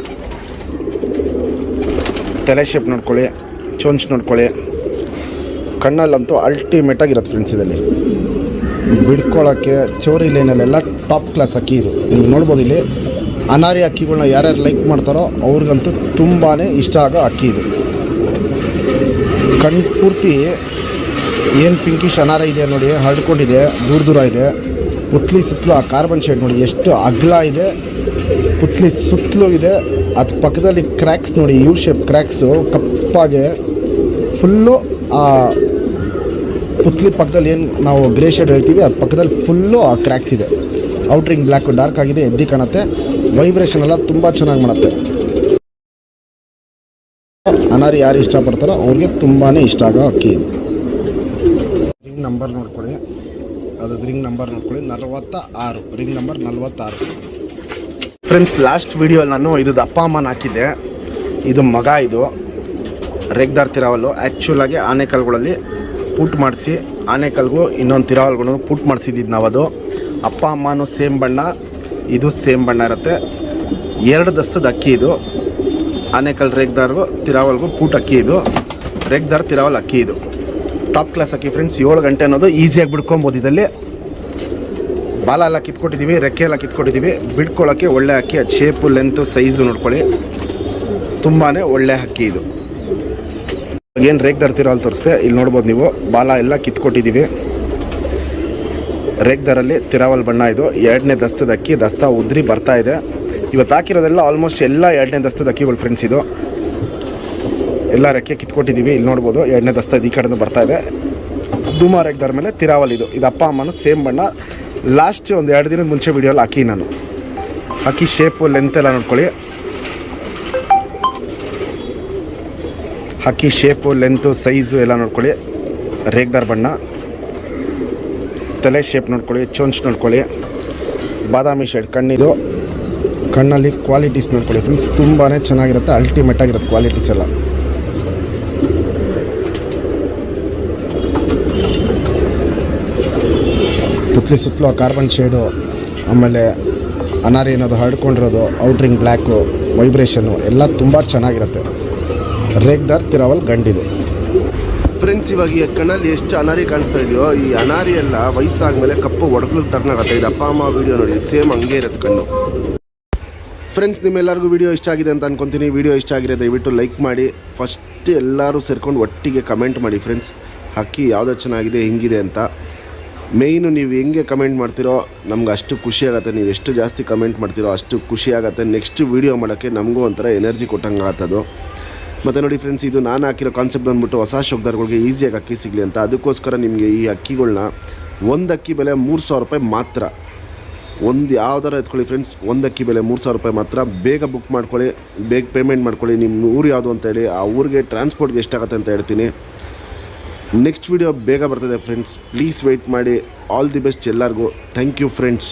ತಲೆ ಶೇಪ್ ನೋಡ್ಕೊಳ್ಳಿ, ಚೊಂಚ್ ನೋಡ್ಕೊಳ್ಳಿ. ಕಣ್ಣಲ್ಲಂತೂ ಅಲ್ಟಿಮೇಟಾಗಿರುತ್ತೆ ಫ್ರೆಂಡ್ಸ್ ಇದರಲ್ಲಿ. ಬಿಡ್ಕೊಳ್ಳೋಕ್ಕೆ ಚೋರಿ ಲೈನಲ್ಲೆಲ್ಲ ಟಾಪ್ ಕ್ಲಾಸ್ ಅಕ್ಕಿ ಇದು. ನೀವು ನೋಡ್ಬೋದು ಇಲ್ಲಿ ಅನಾರಿ ಅಕ್ಕಿಗಳನ್ನ ಯಾರ್ಯಾರು ಲೈಕ್ ಮಾಡ್ತಾರೋ ಅವ್ರಿಗಂತೂ ತುಂಬಾ ಇಷ್ಟ ಆಗೋ ಅಕ್ಕಿ ಇದು. ಕಣ್ಣು ಪೂರ್ತಿ ಏನು ಪಿಂಕಿಶ್ ಅನಾರ ಇದೆ ನೋಡಿ, ಹರಡ್ಕೊಂಡಿದೆ, ದೂರ ದೂರ ಇದೆ. ಪುತ್ಲಿ ಸುತ್ತಲೂ ಆ ಕಾರ್ಬನ್ ಶೇಡ್ ನೋಡಿ, ಎಷ್ಟು ಅಗಲ ಇದೆ. ಪುತ್ಲಿ ಸುತ್ತಲೂ ಇದೆ. ಅದು ಪಕ್ಕದಲ್ಲಿ ಕ್ರ್ಯಾಕ್ಸ್ ನೋಡಿ ಯು ಶೇಪ್ ಕ್ರ್ಯಾಕ್ಸು ಕಪ್ಪಾಗೆ ಫುಲ್ಲು ಆ ಪುತ್ಲಿ ಪಕ್ಕದಲ್ಲಿ ಏನು ನಾವು ಗ್ರೇ ಶೇಡ್ ಹೇಳ್ತೀವಿ, ಅದು ಪಕ್ಕದಲ್ಲಿ ಫುಲ್ಲು ಆ ಕ್ರ್ಯಾಕ್ಸ್ ಇದೆ. ಔಟ್ರಿಂಗ್ ಬ್ಲ್ಯಾಕು ಡಾರ್ಕ್ ಆಗಿದೆ, ಎದ್ದಿ ಕಾಣುತ್ತೆ. ವೈಬ್ರೇಷನ್ ಎಲ್ಲ ತುಂಬ ಚೆನ್ನಾಗಿ ಮಾಡುತ್ತೆ. ಅನಾರಿ ಯಾರು ಇಷ್ಟಪಡ್ತಾರೋ ಅವ್ರಿಗೆ ತುಂಬಾ ಇಷ್ಟ ಆಗೋ ಅಕ್ಕಿ ರಿಂಗ್ ನಂಬರ್ ನೋಡ್ಕೊಳ್ಳಿ. ಅದು ರಿಂಗ್ ನಂಬರ್ ನೋಡ್ಕೊಳ್ಳಿ. ನಲವತ್ತ ಆರು ರಿಂಗ್ ನಂಬರ್ ನಲವತ್ತಾರು ಫ್ರೆಂಡ್ಸ್ ಲಾಸ್ಟ್ ವೀಡಿಯೋಲಿ ನಾನು ಇದು ಅಪ್ಪ, ಅಮ್ಮನ ಹಾಕಿದ್ದೆ. ಇದು ಮಗ ಇದು. ರೇಗ್ದಾರ್ ತಿರಾವಲ್ಲು. ಆ್ಯಕ್ಚುಲಾಗಿ ಆನೆಕಲ್ಗಳಲ್ಲಿ ಪುಟ್ ಮಾಡಿಸಿ ಆನೆಕಲ್ಗೂ ಇನ್ನೊಂದು ತಿರಾವಲ್ಗೂ ಪುಟ್ ಮಾಡಿಸಿದ್ದು ನಾವು ಅದು ಅಪ್ಪ, ಅಮ್ಮನೂ ಸೇಮ್ ಬಣ್ಣ, ಇದು ಸೇಮ್ ಬಣ್ಣ ಇರುತ್ತೆ. ಎರಡು ದಸ್ತದ ಅಕ್ಕಿ ಇದು. ಆನೆಕಲ್ ರೇಗ್ದಾರ್ಗೂ, ತಿರಾವಲ್ಗೂ ಪೂಟ್ ಅಕ್ಕಿ ಇದು. ರೇಗ್ದಾರ್, ತಿರಾವಲ್ ಅಕ್ಕಿ ಇದು. ಟಾಪ್ ಕ್ಲಾಸ್ ಅಕ್ಕಿ ಫ್ರೆಂಡ್ಸ್, ಏಳು ಗಂಟೆ ಅನ್ನೋದು ಈಸಿಯಾಗಿ ಬಿಡ್ಕೊಬೋದು ಇದರಲ್ಲಿ ಬಾಲ ಎಲ್ಲ ಕಿತ್ಕೊಟ್ಟಿದ್ದೀವಿ ರೆಕ್ಕೆ ಎಲ್ಲ ಕಿತ್ಕೊಟ್ಟಿದ್ದೀವಿ ಬಿಡ್ಕೊಳ್ಳೋಕ್ಕೆ ಒಳ್ಳೆ ಅಕ್ಕಿ ಶೇಪು ಲೆಂತು ಸೈಜು ನೋಡ್ಕೊಳ್ಳಿ. ತುಂಬಾ ಒಳ್ಳೆ ಅಕ್ಕಿ ಇದು. ಏನು ರೇಕ್ ಅಲ್ಲಿ ತೋರಿಸ್ದೆ. ಇಲ್ಲಿ ನೋಡ್ಬೋದು ನೀವು. ಬಾಲ ಎಲ್ಲ ಕಿತ್ಕೊಟ್ಟಿದ್ದೀವಿ ರೇಕ್ ದರಲ್ಲಿ ತಿರಾವಲ್ ಬಣ್ಣ ಇದು. ಎರಡನೇ ದಸ್ತದ ಅಕ್ಕಿ ದಸ್ತ ಉದ್ರಿ ಬರ್ತಾ ಇದೆ. ಇವತ್ತು ಹಾಕಿರೋದೆಲ್ಲ ಆಲ್ಮೋಸ್ಟ್ ಎಲ್ಲ ಎರಡನೇ ದಸ್ತದ ಅಕ್ಕಿಗಳು ಫ್ರೆಂಡ್ಸ್ ಇದು. ಎಲ್ಲ ರೆಕ್ಕೆ ಕಿತ್ಕೊಟ್ಟಿದ್ದೀವಿ ಇಲ್ಲಿ ನೋಡ್ಬೋದು ಎರಡನೇ ದಸ್ತ ಈ ಕಡೆಯೂ ಬರ್ತಾ ಇದೆ. ಧೂಮ ದರ ಮೇಲೆ ತಿರಾವಲ್ ಇದು. ಇದು ಅಪ್ಪ, ಅಮ್ಮನ ಸೇಮ್ ಬಣ್ಣ. ಲಾಸ್ಟ್ ಒಂದು ಎರಡು ದಿನದ ಮುಂಚೆ ವಿಡಿಯೋಲಿ ಹಾಕಿ ನಾನು. ಹಾಕಿ ಶೇಪು ಲೆಂತ್ ಎಲ್ಲ ನೋಡ್ಕೊಳ್ಳಿ. ಹಕ್ಕಿ ಶೇಪು ಲೆಂತು ಸೈಜು ಎಲ್ಲ ನೋಡ್ಕೊಳ್ಳಿ. ರೇಗ್ದಾರ್ ಬಣ್ಣ. ತಲೆ ಶೇಪ್ ನೋಡ್ಕೊಳ್ಳಿ, ಚೊಂಚ್ ನೋಡ್ಕೊಳ್ಳಿ. ಬಾದಾಮಿ ಶೇಡ್ ಕಣ್ಣಿದು. ಕಣ್ಣಲ್ಲಿ ಕ್ವಾಲಿಟೀಸ್ ನೋಡ್ಕೊಳ್ಳಿ ಫ್ರೆಂಡ್ಸ್ ತುಂಬಾ ಚೆನ್ನಾಗಿರುತ್ತೆ ಅಲ್ಟಿಮೇಟ್ ಆಗಿರುತ್ತೆ ಕ್ವಾಲಿಟೀಸ್ ಎಲ್ಲ. ಪುತ್ಲಿ ಸುತ್ತಲೂ ಕಾರ್ಬನ್ ಶೇಡು ಆಮೇಲೆ ಅನಾರಿ ಅನ್ನೋದು ಹರಡ್ಕೊಂಡಿರೋದು ಔಟ್ರಿಂಗ್ ಬ್ಲ್ಯಾಕು ವೈಬ್ರೇಷನ್ನು ಎಲ್ಲ ತುಂಬ ಚೆನ್ನಾಗಿರುತ್ತೆ. ರೇಗ್ದಾರ್ ತಿರಾವಲ್ ಗಂಡಿದು. ಫ್ರೆಂಡ್ಸ್ ಇವಾಗ ಈ ಕಣ್ಣಲ್ಲಿ ಎಷ್ಟು ಅನಾರಿ ಕಾಣಿಸ್ತಾ ಇದೆಯೋ, ಈ ಅನಾರಿ ಎಲ್ಲ ವಯಸ್ಸಾದ್ಮೇಲೆ ಕಪ್ಪು ಒಡಕಲು ಟರ್ನ್ ಆಗುತ್ತೆ. ಇದು ಅಪ್ಪ, ಅಮ್ಮ ವೀಡಿಯೋ ನೋಡಿ ಸೇಮ್ ಹಂಗೆ ಇರುತ್ತೆ ಕಣ್ಣು. ಫ್ರೆಂಡ್ಸ್ ನಿಮ್ಮೆಲ್ಲರಿಗೂ ವೀಡಿಯೋ ಇಷ್ಟ ಆಗಿದೆ ಅಂತ ಅನ್ಕೊಂತೀನಿ. ವೀಡಿಯೋ ಇಷ್ಟ ಆಗಿದೆ, ದಯವಿಟ್ಟು ಲೈಕ್ ಮಾಡಿ. ಫಸ್ಟ್ ಎಲ್ಲರೂ ಸೇರ್ಕೊಂಡು ಒಟ್ಟಿಗೆ ಕಮೆಂಟ್ ಮಾಡಿ ಫ್ರೆಂಡ್ಸ್ ಹಕ್ಕಿ ಯಾವುದೋ ಚೆನ್ನಾಗಿದೆ, ಹಿಂಗಿದೆ ಅಂತ. ಮೇಯ್ನು ನೀವು ಹೆಂಗೆ ಕಮೆಂಟ್ ಮಾಡ್ತೀರೋ, ನಮ್ಗೆ ಅಷ್ಟು ಖುಷಿ ಆಗುತ್ತೆ. ನೀವು ಎಷ್ಟು ಜಾಸ್ತಿ ಕಮೆಂಟ್ ಮಾಡ್ತೀರೋ, ಅಷ್ಟು ಖುಷಿ ನೆಕ್ಸ್ಟ್ ವೀಡಿಯೋ ಮಾಡೋಕ್ಕೆ ನಮಗೂ ಒಂಥರ ಎನರ್ಜಿ ಕೊಟ್ಟಂಗೆ ಆತದು ಮತ್ತು ನೋಡಿ ಫ್ರೆಂಡ್ಸ್ ಇದು ನಾನು ಹಾಕಿರೋ ಕಾನ್ಸೆಪ್ಟ್ ಬಂದ್ಬಿಟ್ಟು ಹೊಸ ಶಬ್ದಗಳಿಗೆ ಈಸಿಯಾಗಿ ಅಕ್ಕಿ ಸಿಗಲಿ ಅಂತ. ಅದಕ್ಕೋಸ್ಕರ ನಿಮಗೆ ಈ ಅಕ್ಕಿಗಳನ್ನ ಒಂದು ಅಕ್ಕಿ ಬೆಲೆ ಮೂರು ಸಾವಿರ ರೂಪಾಯಿ ಮಾತ್ರ. ಒಂದು ಯಾವ್ದಾರ ಎತ್ಕೊಳ್ಳಿ ಫ್ರೆಂಡ್ಸ್ ಒಂದು ಅಕ್ಕಿ ಬೆಲೆ ಮೂರು ಸಾವಿರ ರೂಪಾಯಿ ಮಾತ್ರ. ಬೇಗ ಬುಕ್ ಮಾಡ್ಕೊಳ್ಳಿ, ಬೇಗ ಪೇಮೆಂಟ್ ಮಾಡ್ಕೊಳ್ಳಿ. ನಿಮ್ಮ ಊರು ಯಾವುದು ಅಂತೇಳಿ ಆ ಊರಿಗೆ ಟ್ರಾನ್ಸ್ಪೋರ್ಟ್ಗೆ ಎಷ್ಟಾಗುತ್ತೆ ಅಂತ ಹೇಳ್ತೀನಿ. ನೆಕ್ಸ್ಟ್ ವಿಡಿಯೋ ಬೇಗ ಬರ್ತದೆ ಫ್ರೆಂಡ್ಸ್ ಪ್ಲೀಸ್ ವೆಯ್ಟ್ ಮಾಡಿ. ಆಲ್ ದಿ ಬೆಸ್ಟ್ ಎಲ್ಲರಿಗೂ. Thank you friends